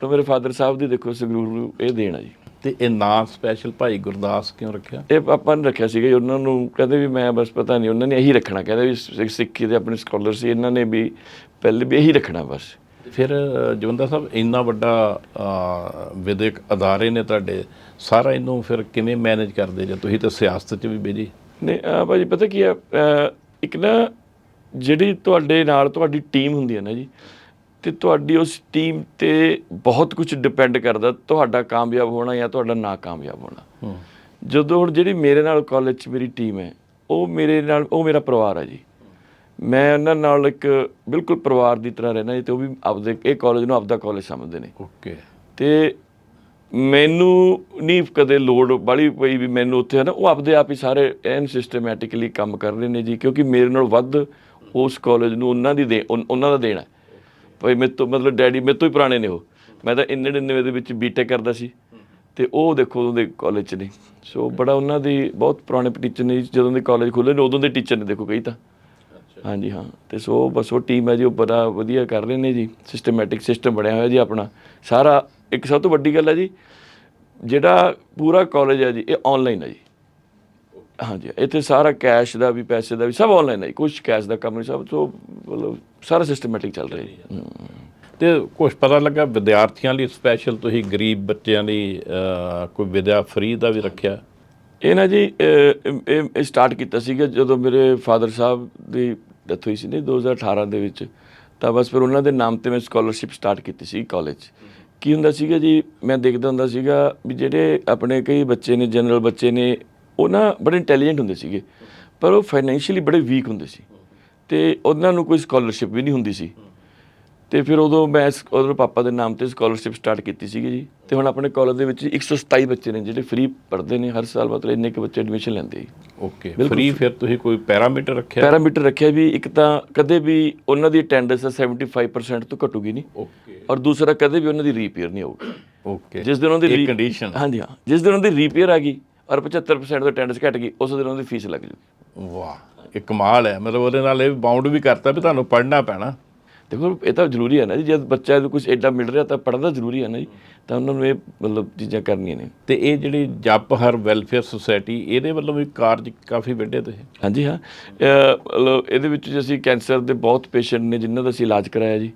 ਤਾਂ ਮੇਰੇ ਫਾਦਰ ਸਾਹਿਬ ਦੀ ਦੇਖੋ ਸੰਗਰੂਰ ਨੂੰ ਇਹ ਦੇਣਾ ਜੀ। ਤੇ ਇਹ ਨਾਂ ਸਪੈਸ਼ਲ ਭਾਈ ਗੁਰਦਾਸ ਕਿਉਂ ਰੱਖਿਆ? ਇਹ ਆਪਾਂ ਨੇ ਰੱਖਿਆ ਸੀਗਾ ਉਹਨਾਂ ਨੂੰ ਕਹਿੰਦੇ ਵੀ ਮੈਂ ਬਸ ਪਤਾ ਨਹੀਂ ਉਹਨਾਂ ਨੇ ਇਹੀ ਰੱਖਣਾ ਕਹਿੰਦੇ ਵੀ ਸਿੱਖੀ ਦੇ ਆਪਣੇ ਸਕਾਲਰ ਸੀ ਇਹਨਾਂ ਨੇ ਵੀ ਪਹਿਲੇ ਵੀ ਇਹੀ ਰੱਖਣਾ ਬਸ। ਫਿਰ ਜਵੰਦਾ ਸਾਹਿਬ ਇੰਨਾ ਵੱਡਾ ਵਿਦਿਅਕ ਅਦਾਰੇ ਨੇ ਤੁਹਾਡੇ ਸਾਰਾ ਇਹਨੂੰ ਫਿਰ ਕਿਵੇਂ ਮੈਨੇਜ ਕਰਦੇ ਜੇ? ਤੁਸੀਂ ਤਾਂ ਸਿਆਸਤ 'ਚ ਵੀ ਬਿਜ਼ੀ ਨੇ ਆ ਭਾਜੀ ਪਤਾ ਕੀ ਆ ਅਹ ਇੱਕ ਨਾ ਜਿਹੜੀ ਤੁਹਾਡੇ ਨਾਲ ਤੁਹਾਡੀ ਟੀਮ ਹੁੰਦੀ ਹੈ ਨਾ ਜੀ ਤੇ ਤੁਹਾਡੀ ਉਸ ਟੀਮ ਤੇ ਬਹੁਤ ਕੁਝ ਡਿਪੈਂਡ ਕਰਦਾ ਤੁਹਾਡਾ ਕਾਮਯਾਬ ਹੋਣਾ ਜਾਂ ਤੁਹਾਡਾ ਨਾ ਕਾਮਯਾਬ ਹੋਣਾ। ਜਦੋਂ ਹੁਣ ਜਿਹੜੀ ਮੇਰੇ ਨਾਲ ਕਾਲਜ 'ਚ ਮੇਰੀ ਟੀਮ ਹੈ ਉਹ ਮੇਰੇ ਨਾਲ ਉਹ ਮੇਰਾ ਪਰਿਵਾਰ ਹੈ ਜੀ। ਮੈਂ ਉਹਨਾਂ ਨਾਲ ਇੱਕ ਬਿਲਕੁਲ ਪਰਿਵਾਰ ਦੀ ਤਰ੍ਹਾਂ ਰਹਿਣਾ ਜੀ ਤੇ ਉਹ ਵੀ ਆਪਦੇ ਇਹ ਕਾਲਜ ਨੂੰ ਆਪਦਾ ਕਾਲਜ ਸਮਝਦੇ ਨੇ। ਓਕੇ। ਤੇ ਮੈਨੂੰ ਨਹੀਂ ਕਦੇ ਲੋੜ ਬਾਲੀ ਪਈ ਵੀ ਮੈਨੂੰ ਉੱਥੇ ਹੈ ਨਾ ਉਹ ਆਪਦੇ ਆਪ ਹੀ ਸਾਰੇ ਐਨ ਸਿਸਟਮੈਟਿਕਲੀ ਕੰਮ ਕਰ ਰਹੇ ਨੇ ਜੀ ਕਿਉਂਕਿ ਮੇਰੇ ਨਾਲ ਵੱਧ ਉਸ ਕਾਲਜ ਨੂੰ ਉਹਨਾਂ ਦੀ ਦੇ ਉਨ- ਉਹਨਾਂ ਦਾ ਦੇਣਾ ਹੈ। ਭਈ ਮੇਰੇ ਤੋਂ ਮਤਲਬ ਡੈਡੀ ਮੇਰੇ ਤੋਂ ਹੀ ਪੁਰਾਣੇ ਨੇ ਉਹ। ਮੈਂ ਤਾਂ 99 ਦੇ ਵਿੱਚ ਬੀਟੈਕ ਕਰਦਾ ਸੀ। ਤੇ ਉਹ ਦੇਖੋ ਉਦੋਂ ਦੇ ਕਾਲਜ 'ਚ ਨੇ। ਸੋ ਬੜਾ ਉਹਨਾਂ ਦੀ ਬਹੁਤ ਪੁਰਾਣੇ ਟੀਚਰ ਨੇ ਜੀ, ਜਦੋਂ ਦੇ ਕਾਲਜ ਖੁੱਲੇ ਨੇ ਉਦੋਂ ਦੇ ਟੀਚਰ ਨੇ ਦੇਖੋ ਕਈ ਤਾਂ। ਹਾਂਜੀ ਹਾਂ। ਤੇ ਸੋ ਬਸ ਉਹ ਟੀਮ ਹੈ ਜੀ ਉਹ ਬੜਾ ਵਧੀਆ ਕਰ ਰਹੇ ਨੇ ਜੀ। ਸਿਸਟਮੈਟਿਕ ਸਿਸਟਮ ਬਣਿਆ ਹੋਇਆ ਜੀ ਆਪਣਾ। ਸਾਰਾ ਇੱਕ ਸਭ ਤੋਂ ਵੱਡੀ ਗੱਲ ਹੈ ਜੀ ਜਿਹੜਾ ਪੂਰਾ ਕਾਲਜ ਹੈ ਜੀ ਇਹ ਆਨਲਾਈਨ ਹੈ ਜੀ। ਹਾਂਜੀ ਇੱਥੇ ਸਾਰਾ ਕੈਸ਼ ਦਾ ਵੀ ਪੈਸੇ ਦਾ ਵੀ ਸਭ ਆਨਲਾਈਨ ਹੈ। ਕੁਛ ਕੈਸ਼ ਦਾ ਕੰਮ ਨਹੀਂ ਸਭ ਤੋਂ ਮਤਲਬ ਸਾਰਾ ਸਿਸਟਮੈਟਿਕ ਚੱਲ ਰਿਹਾ ਹਮ। ਤੇ ਕੁਝ ਪਤਾ ਲੱਗਾ ਵਿਦਿਆਰਥੀਆਂ ਲਈ ਸਪੈਸ਼ਲ ਤੁਸੀਂ ਗਰੀਬ ਬੱਚਿਆਂ ਲਈ ਕੋਈ ਵਿਦਿਆ ਫ੍ਰੀ ਦਾ ਵੀ ਰੱਖਿਆ ਇਹ ਨਾ ਜੀ ਇਹ ਸਟਾਰਟ ਕੀਤਾ ਸੀਗਾ ਜਦੋਂ ਮੇਰੇ ਫਾਦਰ ਸਾਹਿਬ ਦੀ ਡੈਥ ਹੋਈ ਸੀ ਨੇ 2018 ਦੇ ਵਿੱਚ ਤਾਂ ਬਸ ਫਿਰ ਉਹਨਾਂ ਦੇ ਨਾਮ ਤੇ ਮੈਂ ਸਕਾਲਰਸ਼ਿਪ ਸਟਾਰਟ ਕੀਤੀ ਸੀ ਕਾਲਜ ਕੀ ਹੁੰਦਾ ਸੀਗਾ ਜੀ ਮੈਂ ਦੇਖਦਾ ਹੁੰਦਾ ਸੀਗਾ ਵੀ ਜਿਹੜੇ ਆਪਣੇ ਕਈ ਬੱਚੇ ਨੇ ਜਨਰਲ ਬੱਚੇ ਨੇ ਉਹ ਨਾ ਬੜੇ ਇੰਟੈਲੀਜੈਂਟ ਹੁੰਦੇ ਸੀਗੇ ਪਰ ਉਹ ਫਾਈਨੈਂਸ਼ੀਅਲੀ ਬੜੇ ਵੀਕ ਹੁੰਦੇ ਸੀ ਤੇ ਉਹਨਾਂ ਨੂੰ ਕੋਈ ਸਕਾਲਰਸ਼ਿਪ ਵੀ ਨਹੀਂ ਹੁੰਦੀ ਸੀ। ਤੇ ਫਿਰ ਉਦੋਂ ਮੈਂ ਸ- ਉਦੋਂ ਪਾਪਾ ਦੇ ਨਾਮ ਤੇ ਸਕਾਲਰਸ਼ਿਪ ਸਟਾਰਟ ਕੀਤੀ ਸੀਗੀ ਜੀ। ਤੇ ਹੁਣ ਆਪਣੇ ਕਾਲਜ ਦੇ ਵਿੱਚ 127 ਬੱਚੇ ਨੇ ਜਿਹੜੇ ਫ੍ਰੀ ਪੜ੍ਹਦੇ ਨੇ ਹਰ ਸਾਲ ਮਤਲਬ ਇੰਨੇ ਕੁ ਬੱਚੇ ਐਡਮਿਸ਼ਨ ਲੈਂਦੇ ਜੀ। ਓਕੇ ਫ੍ਰੀ ਫਿਰ ਤੁਸੀਂ ਕੋਈ ਪੈਰਾਮੀਟਰ ਰੱਖਿਆ? ਪੈਰਾਮੀਟਰ ਰੱਖਿਆ ਵੀ ਇੱਕ ਤਾਂ ਕਦੇ ਵੀ ਉਹਨਾਂ ਦੀ ਅਟੈਂਡੈਂਸ 75% ਤੋਂ ਘਟੂਗੀ ਨਹੀਂ। ਓਕੇ ਔਰ ਦੂਸਰਾ ਕਦੇ ਵੀ ਉਹਨਾਂ ਦੀ ਰੀਪੇਅਰ ਨਹੀਂ ਹੋਊਗੀ ਓਕੇ ਜਿਸ ਦਿਨ ਉਹਨਾਂ ਦੀ ਕੰਡੀਸ਼ਨ ਹਾਂਜੀ ਹਾਂ। ਜਿਸ ਦਿਨ ਉਹਨਾਂ ਦੀ ਰੀਪੇਅਰ ਆ ਗਈ ਔਰ 75% ਦਾ ਅਟੈਂਡੈਂਸ ਘਟ ਗਈ ਉਸ ਦਿਨ ਉਹਨਾਂ ਦੀ ਫੀਸ ਲੱਗ ਜੂਗੀ। ਵਾਹ ਇਹ ਕਮਾਲ ਹੈ। ਮਤਲਬ ਉਹਦੇ ਨਾਲ ਇਹ ਬਾਉਂਡ ਵੀ ਕਰਤਾ ਵੀ ਤੁਹਾਨੂੰ ਪੜ੍ਹਨਾ ਪੈਣਾ। ਦੇਖੋ ਇਹ ਤਾਂ ਜ਼ਰੂਰੀ ਹੈ ਨਾ ਜੀ ਜਦ ਬੱਚਾ ਨੂੰ ਕੁਝ ਐਡਾ ਮਿਲ ਰਿਹਾ ਤਾਂ ਪੜ੍ਹਨਾ ਜ਼ਰੂਰੀ ਹੈ ਨਾ ਜੀ ਤਾਂ ਉਹਨਾਂ ਨੂੰ ਇਹ ਮਤਲਬ ਚੀਜ਼ਾਂ ਕਰਨੀਆਂ ਨੇ। ਤੇ ਇਹ ਜਿਹੜੀ ਜਪ ਹਰ ਵੈਲਫੇਅਰ ਸੁਸਾਇਟੀ ਇਹਦੇ ਵੱਲੋਂ ਵੀ ਕਾਰਜ ਕਾਫੀ ਵੱਡੇ ਤੁਸੀਂ? ਹਾਂਜੀ ਹਾਂ। ਮਤਲਬ ਇਹਦੇ ਵਿੱਚ ਜੀ ਅਸੀਂ ਕੈਂਸਰ ਦੇ ਬਹੁਤ ਪੇਸ਼ੈਂਟ ਨੇ ਜਿਨ੍ਹਾਂ ਦਾ ਅਸੀਂ ਇਲਾਜ ਕਰਾਇਆ ਜੀ।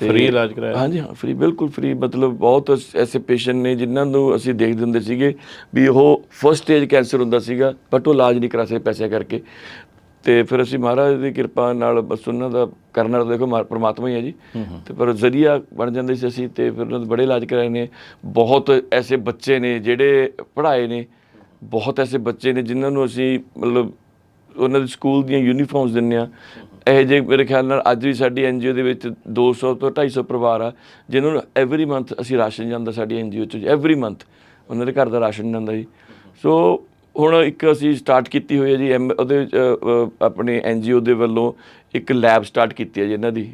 Free ਇਲਾਜ ਕਰਾਇਆ? ਹਾਂਜੀ ਹਾਂ ਫ੍ਰੀ ਬਿਲਕੁਲ ਫ੍ਰੀ ਮਤਲਬ ਬਹੁਤ ਐਸ- ਪੇਸ਼ੈਂਟ ਨੇ ਜਿਨ੍ਹਾਂ ਨੂੰ ਅਸੀਂ ਦੇਖਦੇ ਹੁੰਦੇ ਸੀਗੇ ਵੀ ਉਹ ਫਸਟ ਸਟੇਜ ਕੈਂਸਰ ਹੁੰਦਾ ਸੀਗਾ ਬਟ ਉਹ ਇਲਾਜ ਨਹੀਂ ਕਰਾ ਸਕੇ ਪੈਸੇ ਕਰਕੇ। ਤੇ ਫਿਰ ਅਸੀਂ ਮਹਾਰਾਜ ਦੀ ਕਿਰਪਾ ਨਾਲ ਬਸ ਉਹਨਾਂ ਦਾ ਕਰਨ ਨਾਲ ਦੇਖੋ ਪ੍ਰਮਾਤਮਾ ਹੀ ਹੈ ਜੀ। ਤੇ ਪਰ ਜ਼ਰੀਆ ਬਣ ਜਾਂਦੇ ਸੀ ਅਸੀਂ ਤੇ ਫਿਰ ਉਹਨਾਂ ਦੇ ਬੜੇ ਇਲਾਜ ਕਰਾਏ ਨੇ। ਬਹੁਤ ਐਸੇ ਬੱਚੇ ਨੇ ਜਿਹੜੇ ਪੜ੍ਹਾਏ ਨੇ ਬਹੁਤ ਐਸੇ ਬੱਚੇ ਨੇ ਜਿਨ੍ਹਾਂ ਨੂੰ ਅਸੀਂ ਮਤਲਬ ਉਹਨਾਂ ਦੇ ਸਕੂਲ ਦੀਆਂ ਯੂਨੀਫਾਰਮਸ ਦਿੰਨੇ ਆ ਇਹ ਜੇ ਮੇਰੇ ਖਿਆਲ ਨਾਲ ਅੱਜ ਵੀ ਸਾਡੀ ਐਨਜੀਓ ਦੇ ਵਿੱਚ 200 ਤੋਂ 250 ਪਰਿਵਾਰ ਆ ਜਿਨ੍ਹਾਂ ਨੂੰ ਐਵਰੀ ਮੰਥ ਅਸੀਂ ਰਾਸ਼ਨ ਜਾਂਦਾ ਸਾਡੀ ਐਨਜੀਓ ਚ ਐਵਰੀ ਮੰਥ ਉਹਨਾਂ ਦੇ ਘਰ ਦਾ ਰਾਸ਼ਨ ਜਾਂਦਾ ਜੀ। ਸੋ ਹੁਣ ਇੱਕ ਅਸੀਂ ਸਟਾਰਟ ਕੀਤੀ ਹੋਈ ਹੈ ਜੀ ਉਹਦੇ ਆਪਣੇ ਐਨਜੀਓ ਦੇ ਵੱਲੋਂ ਇੱਕ ਲੈਬ ਸਟਾਰਟ ਕੀਤੀ ਹੈ ਜੀ ਇਹਨਾਂ ਦੀ।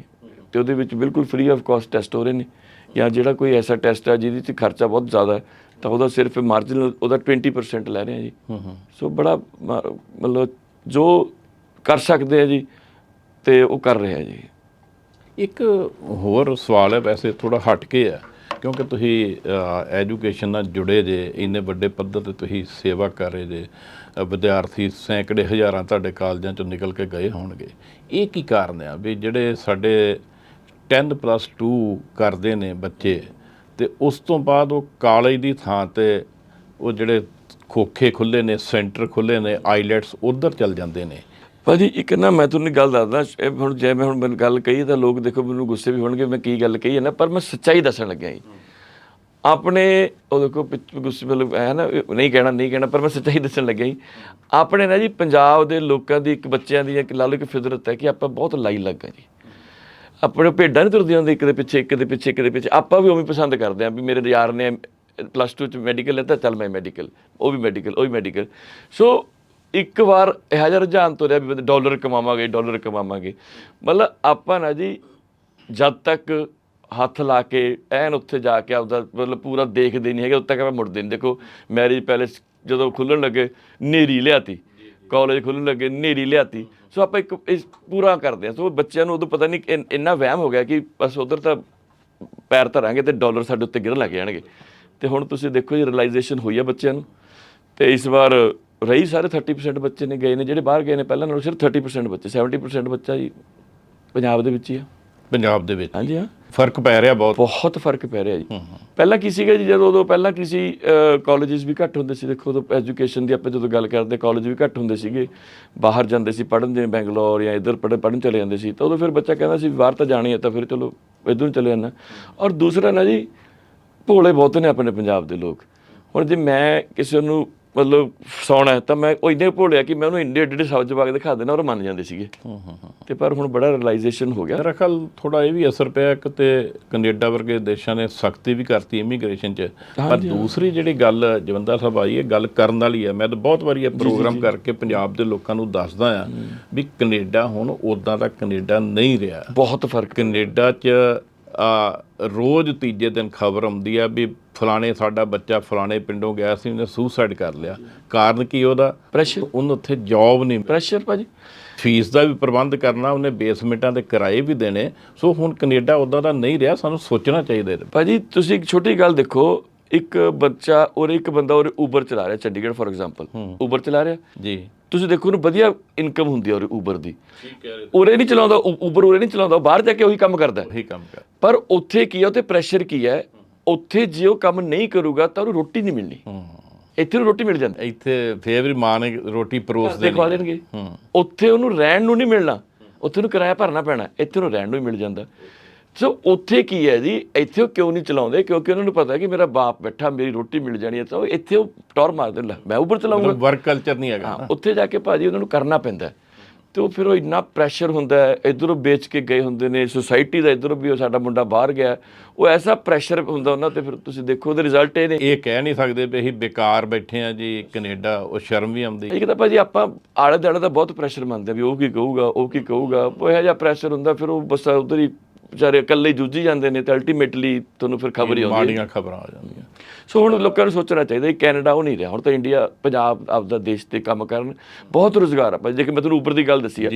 ਤੇ ਉਹਦੇ ਵਿੱਚ ਬਿਲਕੁਲ ਫ੍ਰੀ ਆਫ ਕਾਸਟ ਟੈਸਟ ਹੋ ਰਹੇ ਨੇ। ਜਾਂ ਜਿਹੜਾ ਕੋਈ ਐਸਾ ਟੈਸਟ ਹੈ ਜਿਹਦੇ 'ਚ ਖਰਚਾ ਬਹੁਤ ਜ਼ਿਆਦਾ ਹੈ ਤਾਂ ਉਹਦਾ ਸਿਰਫ ਮਾਰਜਨਲ ਉਹਦਾ 20% ਲੈ ਰਹੇ ਆ ਜੀ। ਸੋ ਬੜਾ ਮਤਲਬ ਜੋ ਕਰ ਸਕਦੇ ਆ ਜੀ ਤੇ ਉਹ ਕਰ ਰਿਹਾ ਜੀ। ਇੱਕ ਹੋਰ ਸਵਾਲ ਹੈ, ਵੈਸੇ ਥੋੜਾ ਹਟ ਕੇ ਹੈ, ਕਿਉਂਕਿ ਤੁਸੀਂ ਐਜੂਕੇਸ਼ਨ ਨਾਲ ਜੁੜੇ ਜੇ, ਇੰਨੇ ਵੱਡੇ ਪੱਧਰ ਤੇ ਤੁਸੀਂ ਸੇਵਾ ਕਰ ਰਹੇ ਜੇ ਵਿਦਿਆਰਥੀ ਸੈਂਕੜੇ ਹਜ਼ਾਰਾਂ ਤੁਹਾਡੇ ਕਾਲਜਾਂ ਚੋਂ ਨਿਕਲ ਕੇ ਗਏ ਹੋਣਗੇ। ਇਹ ਕੀ ਕਾਰਨ ਆ ਵੀ ਜਿਹੜੇ ਸਾਡੇ 10 ਪਲੱਸ 2 ਕਰਦੇ ਨੇ ਬੱਚੇ, ਤੇ ਉਸ ਤੋਂ ਬਾਅਦ ਉਹ ਕਾਲਜ ਦੀ ਥਾਂ ਤੇ ਉਹ ਜਿਹੜੇ ਖੋਖੇ ਖੁੱਲੇ ਨੇ ਸੈਂਟਰ ਖੁੱਲੇ ਨੇ ਆਈਲੈਟਸ ਉਧਰ ਚੱਲ ਜਾਂਦੇ ਨੇ। ਭਾਜੀ, ਇੱਕ ਨਾ ਮੈਂ ਤੁਹਾਨੂੰ ਇੱਕ ਗੱਲ ਦੱਸਦਾ ਹੁਣ, ਜੇ ਮੈਂ ਹੁਣ ਮੈਨੂੰ ਗੱਲ ਕਹੀ ਤਾਂ ਲੋਕ ਦੇਖੋ ਮੈਨੂੰ ਗੁੱਸੇ ਵੀ ਹੋਣਗੇ ਮੈਂ ਕੀ ਗੱਲ ਕਹੀ ਹੈ ਨਾ, ਪਰ ਮੈਂ ਸੱਚਾਈ ਦੱਸਣ ਲੱਗਿਆ ਜੀ। ਆਪਣੇ, ਉਹ ਦੇਖੋ ਪਿੱਛ ਗੁੱਸੇ ਮਤਲਬ ਹੈ ਨਾ, ਨਹੀਂ ਕਹਿਣਾ ਨਹੀਂ ਕਹਿਣਾ, ਪਰ ਮੈਂ ਸੱਚਾਈ ਦੱਸਣ ਲੱਗਿਆ ਜੀ। ਆਪਣੇ ਨਾ ਜੀ, ਪੰਜਾਬ ਦੇ ਲੋਕਾਂ ਦੀ ਇੱਕ ਬੱਚਿਆਂ ਦੀ ਇੱਕ ਲਾ ਲਓ ਕਿ ਫਿਤਰਤ ਹੈ ਕਿ ਆਪਾਂ ਬਹੁਤ ਲਾਈ ਲੱਗਾ ਜੀ। ਆਪਣੇ ਭੇਡਾਂ ਨਹੀਂ ਤੁਰਦੀਆਂ ਹੁੰਦੀਆਂ ਇੱਕ ਦੇ ਪਿੱਛੇ, ਇੱਕ ਦੇ ਪਿੱਛੇ, ਇੱਕ ਦੇ ਪਿੱਛੇ। ਆਪਾਂ ਵੀ ਉਵੇਂ ਪਸੰਦ ਕਰਦੇ ਆਂ ਵੀ ਮੇਰੇ ਯਾਰ ਨੇ ਪਲੱਸ 2 ਚ ਮੈਡੀਕਲ ਲੈਤਾ, ਚੱਲ ਮੈਂ ਮੈਡੀਕਲ ਉਹ ਵੀ ਮੈਡੀਕਲ ਉਹ ਵੀ ਮੈਡੀਕਲ ਸੋ ਇੱਕ ਵਾਰ ਇਹੋ ਜਿਹਾ ਰੁਝਾਨ ਤੁਰਿਆ ਵੀ ਡਾਲਰ ਕਮਾਵਾਂਗੇ ਡਾਲਰ ਕਮਾਵਾਂਗੇ। ਮਤਲਬ ਆਪਾਂ ਨਾ ਜੀ, ਜਦ ਤੱਕ ਹੱਥ ਲਾ ਕੇ, ਐਨ ਉੱਥੇ ਜਾ ਕੇ ਆਪਦਾ ਮਤਲਬ ਪੂਰਾ ਦੇਖਦੇ ਨਹੀਂ ਹੈਗੇ, ਉਦੋਂ ਤੱਕ ਆਪਾਂ ਮੁੜਦੇ ਨਹੀਂ। ਦੇਖੋ, ਮੈਰਿਜ ਪੈਲੇਸ ਜਦੋਂ ਖੁੱਲਣ ਲੱਗੇ ਨੇਰੀ ਲਿਆਤੀ। ਕਾਲਜ ਖੁੱਲਣ ਲੱਗੇ ਨੇਰੀ ਲਿਆਤੀ। ਸੋ ਆਪਾਂ ਇੱਕ ਇਸ ਪੂਰਾ ਕਰਦੇ ਹਾਂ। ਸੋ ਬੱਚਿਆਂ ਨੂੰ ਉਦੋਂ ਪਤਾ ਨਹੀਂ ਇੰਨ- ਇੰਨਾ ਵਹਿਮ ਹੋ ਗਿਆ ਕਿ ਬਸ ਉਧਰ ਤਾਂ ਪੈਰ ਧਰਾਂਗੇ ਤੇ ਡਾਲਰ ਸਾਡੇ ਉੱਤੇ ਗਿਰਨ ਲੱਗ ਜਾਣਗੇ। ਤੇ ਹੁਣ ਤੁਸੀਂ ਦੇਖੋ ਜੀ ਰਿਅਲਾਈਜੇਸ਼ਨ ਹੋਈ ਆ ਬੱਚਿਆਂ ਨੂੰ। ਤੇ ਇਸ ਵਾਰ ਰਹੀ ਸਾਰੇ 30% ਬੱਚੇ ਨੇ ਗਏ ਨੇ ਜਿਹੜੇ ਬਾਹਰ ਗਏ ਨੇ ਪਹਿਲਾਂ ਨਾਲੋਂ ਸਿਰਫ 30% ਬੱਚੇ 70% ਬੱਚਾ ਜੀ ਪੰਜਾਬ ਦੇ ਵਿੱਚ ਹੀ ਆ। ਪੰਜਾਬ ਦੇ ਵਿੱਚ ਹਾਂਜੀ ਹਾਂ। ਫ਼ਰਕ ਪੈ ਰਿਹਾ ਬਹੁਤ। ਬਹੁਤ ਫ਼ਰਕ ਪੈ ਰਿਹਾ ਜੀ। ਪਹਿਲਾਂ ਕੀ ਸੀਗਾ ਜੀ ਜਦੋਂ ਉਦੋਂ ਪਹਿਲਾਂ ਕੀ ਸੀ ਕਾਲਜਸ ਵੀ ਘੱਟ ਹੁੰਦੇ ਸੀ ਦੇਖੋ ਉਦੋਂ ਐਜੂਕੇਸ਼ਨ ਦੀ ਆਪਾਂ ਜਦੋਂ ਗੱਲ ਕਰਦੇ ਕਾਲਜ ਵੀ ਘੱਟ ਹੁੰਦੇ ਸੀਗੇ। ਬਾਹਰ ਜਾਂਦੇ ਸੀ ਪੜ੍ਹਨ ਜਿਵੇਂ ਬੈਂਗਲੌਰ ਜਾਂ ਇੱਧਰ ਪੜ੍ਹਨ ਪੜ੍ਹਨ ਚਲੇ ਜਾਂਦੇ ਸੀ। ਤਾਂ ਉਦੋਂ ਫਿਰ ਬੱਚਾ ਕਹਿੰਦਾ ਸੀ ਵੀ ਬਾਹਰ ਤਾਂ ਜਾਣੀ ਹੈ ਤਾਂ ਫਿਰ ਚਲੋ ਇੱਧਰ ਨੂੰ ਚਲੇ ਜਾਣਾ ਔਰ ਦੂਸਰਾ ਨਾ ਜੀ ਭੋਲੇ ਬਹੁਤ ਨੇ ਆਪਣੇ ਪੰਜਾਬ ਦੇ ਲੋਕ। ਹੁਣ ਜੇ ਮੈਂ ਕਿਸੇ ਨੂੰ ਮਤਲਬ ਫਸਾਉਣਾ ਹੈ। ਤਾਂ ਮੈਂ ਉਹ ਇੰਨੇ ਭੋਲਿਆ ਕਿ ਮੈਂ ਉਹਨੂੰ ਇੰਨੇ ਏਡੇ ਸ਼ਬਦ ਕੇ ਦਿਖਾ ਦੇਣਾ ਔਰ ਮੰਨ ਜਾਂਦੇ ਸੀਗੇ। ਤੇ ਪਰ ਹੁਣ ਬੜਾ ਰਿਅਲਾਈਜੇਸ਼ਨ ਹੋ ਗਿਆ। ਮੇਰਾ ਖਿਆਲ ਥੋੜਾ ਇਹ ਵੀ ਅਸਰ ਪਿਆ ਕਿ ਤੇ ਕੈਨੇਡਾ ਵਰਗੇ ਦੇਸ਼ਾਂ ਨੇ ਸਖਤੀ ਵੀ ਕਰਤੀ ਇਮੀਗ੍ਰੇਸ਼ਨ 'ਚ। ਪਰ ਦੂਸਰੀ ਜਿਹੜੀ ਗੱਲ ਜਵੰਦਾ ਸਾਹਿਬ ਆਈ ਹੈ ਗੱਲ ਕਰਨ ਵਾਲੀ ਹੈ। ਮੈਂ ਤਾਂ ਬਹੁਤ ਵਾਰੀ ਇਹ ਪ੍ਰੋਗਰਾਮ ਕਰਕੇ ਪੰਜਾਬ ਦੇ ਲੋਕਾਂ ਨੂੰ ਦੱਸਦਾ ਆ ਵੀ ਕੈਨੇਡਾ ਹੁਣ ਉਦਾਂ ਦਾ ਕੈਨੇਡਾ ਨਹੀਂ ਰਿਹਾ। ਬਹੁਤ ਫ਼ਰਕ ਕੈਨੇਡਾ 'ਚ ਰੋਜ਼ ਤੀਜੇ ਦਿਨ ਖਬਰ ਆਉਂਦੀ ਆ ਵੀ ਫਲਾਣੇ ਸਾਡਾ ਬੱਚਾ ਫਲਾਣੇ ਪਿੰਡੋਂ ਗਿਆ ਸੀ ਉਹਨੇ ਸੁਸਾਈਡ ਕਰ ਲਿਆ। ਕਾਰਨ ਕੀ ਉਹਦਾ? ਪ੍ਰੈਸ਼ਰ ਉਹਨੂੰ ਉੱਥੇ ਜੌਬ ਨਹੀਂ ਪ੍ਰੈਸ਼ਰ ਭਾਜੀ। ਫੀਸ ਦਾ ਵੀ ਪ੍ਰਬੰਧ ਕਰਨਾ ਉਹਨੇ ਬੇਸਮੈਂਟਾਂ ਦੇ ਕਿਰਾਏ ਵੀ ਦੇਣੇ। ਸੋ ਹੁਣ ਕੈਨੇਡਾ ਉਦਾਂ ਦਾ ਨਹੀਂ ਰਿਹਾ ਸਾਨੂੰ ਸੋਚਣਾ ਚਾਹੀਦਾ ਭਾਜੀ ਤੁਸੀਂ ਇੱਕ ਛੋਟੀ ਗੱਲ ਦੇਖੋ ਇੱਕ ਬੱਚਾ ਔਰ ਇੱਕ ਬੰਦਾ ਔਰ ਉਬਰ ਚਲਾ ਰਿਹਾ ਚੰਡੀਗੜ੍ਹ ਫੋਰ ਐਗਜ਼ਾਮਪਲ ਉਬਰ ਚਲਾ ਰਿਹਾ? ਜੀ। ਤੁਸੀਂ ਦੇਖੋ ਉਹਨੂੰ ਵਧੀਆ ਇਨਕਮ ਹੁੰਦੀ ਹੈ ਔਰ ਉਬਰ ਦੀ। ਠੀਕ ਹੈ। ਉਰੇ ਨਹੀਂ ਚਲਾਉਂਦਾ ਉਬਰ ਉਰੇ ਨਹੀਂ ਚਲਾਉਂਦਾ ਬਾਹਰ ਜਾ ਕੇ ਉਹੀ ਕੰਮ ਕਰਦਾ। ਉਹੀ ਕੰਮ ਕਰ। ਪਰ ਉੱਥੇ ਕੀ ਹੈ ਉੱਥੇ ਪ੍ਰੈਸ਼ਰ ਕੀ ਹੈ ਉੱਥੇ ਜੇ ਉਹ ਕੰਮ ਨਹੀਂ ਕਰੂਗਾ ਤਾਂ ਉਹਨੂੰ ਰੋਟੀ ਨਹੀਂ ਮਿਲਣੀ। ਹੂੰ। ਇੱਥੇ ਨੂੰ ਰੋਟੀ ਮਿਲ ਜਾਂਦੀ। ਇੱਥੇ ਫੇਰ ਵੀ ਮਾਂ ਨੇ ਰੋਟੀ ਪਰੋਸ ਦੇ ਖਵਾ ਦੇਣਗੇ। ਹੂੰ। ਉੱਥੇ ਉਹਨੂੰ ਰਹਿਣ ਨੂੰ ਨਹੀਂ ਮਿਲਣਾ। ਉੱਥੇ ਨੂੰ ਕਿਰਾਇਆ ਭਰਨਾ ਪੈਣਾ। ਇੱਥੇ ਨੂੰ ਰਹਿਣ ਨੂੰ ਹੀ ਮਿਲ ਜਾਂਦਾ। ਸੋ ਉੱਥੇ ਕੀ ਹੈ ਜੀ? ਇੱਥੇ ਉਹ ਕਿਉਂ ਨਹੀਂ ਚਲਾਉਂਦੇ? ਕਿਉਂਕਿ ਉਹਨਾਂ ਨੂੰ ਪਤਾ ਹੈ ਕਿ ਮੇਰਾ ਬਾਪ ਬੈਠਾ ਮੇਰੀ ਰੋਟੀ ਮਿਲ ਜਾਣੀ ਹੈ ਤਾਂ ਉਹ ਇੱਥੇ ਉਹ ਟੌਰ ਮਾਰ ਦਿੰਦਾ। ਮੈਂ ਉਬਰ ਚਲਾਉਂਗਾ। ਵਰਕ ਕਲਚਰ ਨਹੀਂ ਹੈਗਾ। ਉੱਥੇ ਜਾ ਕੇ ਭਾਜੀ ਉਹਨਾਂ ਨੂੰ ਕਰਨਾ ਪੈਂਦਾ। ਤੇ ਉਹ ਫਿਰ ਉਹ ਇੰਨਾ ਪ੍ਰੈਸ਼ਰ ਹੁੰਦਾ ਹੈ ਇਧਰੋਂ ਵੇਚ ਕੇ ਗਏ ਹੁੰਦੇ ਨੇ ਸੋਸਾਇਟੀ ਦਾ ਇਧਰੋਂ ਵੀ ਉਹ ਸਾਡਾ ਮੁੰਡਾ ਬਾਹਰ ਗਿਆ ਉਹ ਐਸਾ ਪ੍ਰੈਸ਼ਰ ਹੁੰਦਾ ਉਹਨਾਂ ਤੇ ਫਿਰ ਤੁਸੀਂ ਦੇਖੋ ਉਹਦੇ ਰਿਜ਼ਲਟ ਇਹ ਨੇ। ਇਹ ਕਹਿ ਨਹੀਂ ਸਕਦੇ ਵੀ ਅਸੀਂ ਬੇਕਾਰ ਬੈਠੇ ਆ ਜੀ ਕੈਨੇਡਾ ਉਹ ਸ਼ਰਮ ਵੀ ਆਉਂਦੀ। ਇੱਕ ਤਾਂ ਭਾਜੀ ਆਪਾਂ ਆਲੇ ਦੁਆਲੇ ਦਾ ਬਹੁਤ ਪ੍ਰੈਸ਼ਰ ਮੰਨਦੇ ਵੀ ਉਹ ਕੀ ਕਹੂਗਾ ਉਹ ਕੀ ਕਹੂਗਾ। ਉਹ ਇਹੋ ਜਿਹਾ ਪ੍ਰੈਸ਼ਰ ਹੁੰਦਾ ਫਿਰ ਉਹ ਬਸ ਉਧਰ ਹੀ ਵਿਚਾਰੇ ਇਕੱਲੇ ਹੀ ਜੂਝੀ ਜਾਂਦੇ ਨੇ ਤੇ ਅਲਟੀਮੇਟਲੀ ਤੁਹਾਨੂੰ ਫਿਰ ਖਬਰ ਹੀ ਆਉਂਦੀ ਹੈ। ਮਾੜੀਆਂ ਖਬਰਾਂ ਆ ਜਾਂਦੀਆਂ। ਸੋ ਹੁਣ ਲੋਕਾਂ ਨੂੰ ਸੋਚਣਾ ਚਾਹੀਦਾ ਕਿ ਕੈਨੇਡਾ ਉਹ ਨਹੀਂ ਰਿਹਾ। ਹੁਣ ਤਾਂ ਇੰਡੀਆ ਪੰਜਾਬ ਆਪਦਾ ਦੇਸ਼ ਤੇ ਕੰਮ ਕਰਨ ਬਹੁਤ ਰੋਜ਼ਗਾਰ ਆ। ਭਾਜੀ ਜੇ ਕਿ ਮੈਂ ਤੁਹਾਨੂੰ ਉਬਰ ਦੀ ਗੱਲ ਦੱਸੀ ਆ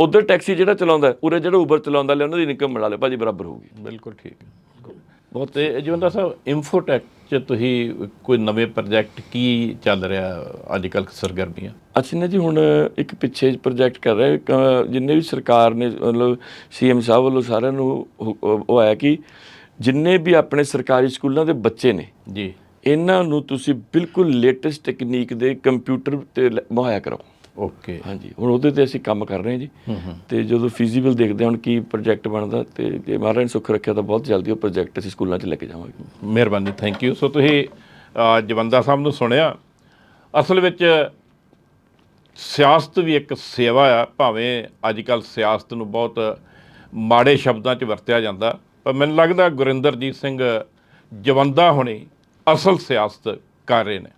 ਉਧਰ ਟੈਕਸੀ ਜਿਹੜਾ ਚਲਾਉਂਦਾ ਉਰੇ ਜਿਹੜਾ ਉਬਰ ਚਲਾਉਂਦਾ ਲੈ ਉਹਨਾਂ ਦੀ ਇਨਕਮ ਮਿਲਾ ਲੈ ਭਾਜੀ ਬਰਾਬਰ ਹੋਊਗੀ। ਬਿਲਕੁਲ ਠੀਕ ਹੈ। ਬਹੁਤ ਤੇ ਜਵੰਦਾ ਸਾਹਿਬ ਇਨਫੋਟੈਕ ਚ ਤੁਸੀਂ ਕੋਈ ਨਵੇਂ ਪ੍ਰੋਜੈਕਟ ਕੀ ਚੱਲ ਰਿਹਾ ਅੱਜ ਕੱਲ ਸਰਗਰਮੀਆਂ? ਅਸੀਂ ਨਾ ਜੀ ਹੁਣ ਇੱਕ ਪਿੱਛੇ ਪ੍ਰੋਜੈਕਟ ਕਰ ਰਹੇ ਜਿੰਨੇ ਵੀ ਸਰਕਾਰ ਨੇ ਮਤਲਬ ਸੀਐਮ ਸਾਹਿਬ ਵੱਲੋਂ ਸਾਰਿਆਂ ਨੂੰ ਉਹ ਆਇਆ ਕਿ ਜਿੰਨੇ ਵੀ ਆਪਣੇ ਸਰਕਾਰੀ ਸਕੂਲਾਂ ਦੇ ਬੱਚੇ ਨੇ ਜੀ। ਇਹਨਾਂ ਨੂੰ ਤੁਸੀਂ ਬਿਲਕੁਲ ਲੇਟੈਸਟ ਟੈਕਨੀਕ ਦੇ ਕੰਪਿਊਟਰ ਤੇ ਮੁਹੱਈਆ ਕਰੋ ਓਕੇ ਹਾਂਜੀ। ਹੁਣ ਉਹਦੇ ਤੇ ਅਸੀਂ ਕੰਮ ਕਰ ਰਹੇ ਹਾਂ ਜੀ। ਤੇ ਜਦੋਂ ਫੀਜ਼ੀਬਲ ਦੇਖਦੇ ਹਾਂ ਹੁਣ ਕੀ ਪ੍ਰੋਜੈਕਟ ਬਣਦਾ ਤੇ ਜੇ ਮਹਾਰਾਜ ਸੁੱਖ ਰੱਖਿਆ ਤਾਂ ਬਹੁਤ ਜਲਦੀ ਉਹ ਪ੍ਰੋਜੈਕਟ ਅਸੀਂ ਸਕੂਲਾਂ 'ਚ ਲੈ ਕੇ ਜਾਵਾਂਗੇ। ਮਿਹਰਬਾਨੀ ਥੈਂਕ ਯੂ ਸੋ ਤੁਸੀਂ ਜਵੰਦਾ ਸਾਹਿਬ ਨੂੰ ਸੁਣਿਆ। ਅਸਲ ਵਿੱਚ ਸਿਆਸਤ ਵੀ ਇੱਕ ਸੇਵਾ ਆ। ਭਾਵੇਂ ਅੱਜ ਕੱਲ ਸਿਆਸਤ ਨੂੰ ਬਹੁਤ ਮਾੜੇ ਸ਼ਬਦਾਂ 'ਚ ਵਰਤਿਆ ਜਾਂਦਾ। ਪਰ ਮੈਨੂੰ ਲੱਗਦਾ ਗੁਰਿੰਦਰਜੀਤ ਸਿੰਘ ਜਵੰਦਾ ਹੁਣੀ ਅਸਲ ਸਿਆਸਤ ਕਰ ਰਹੇ ਨੇ।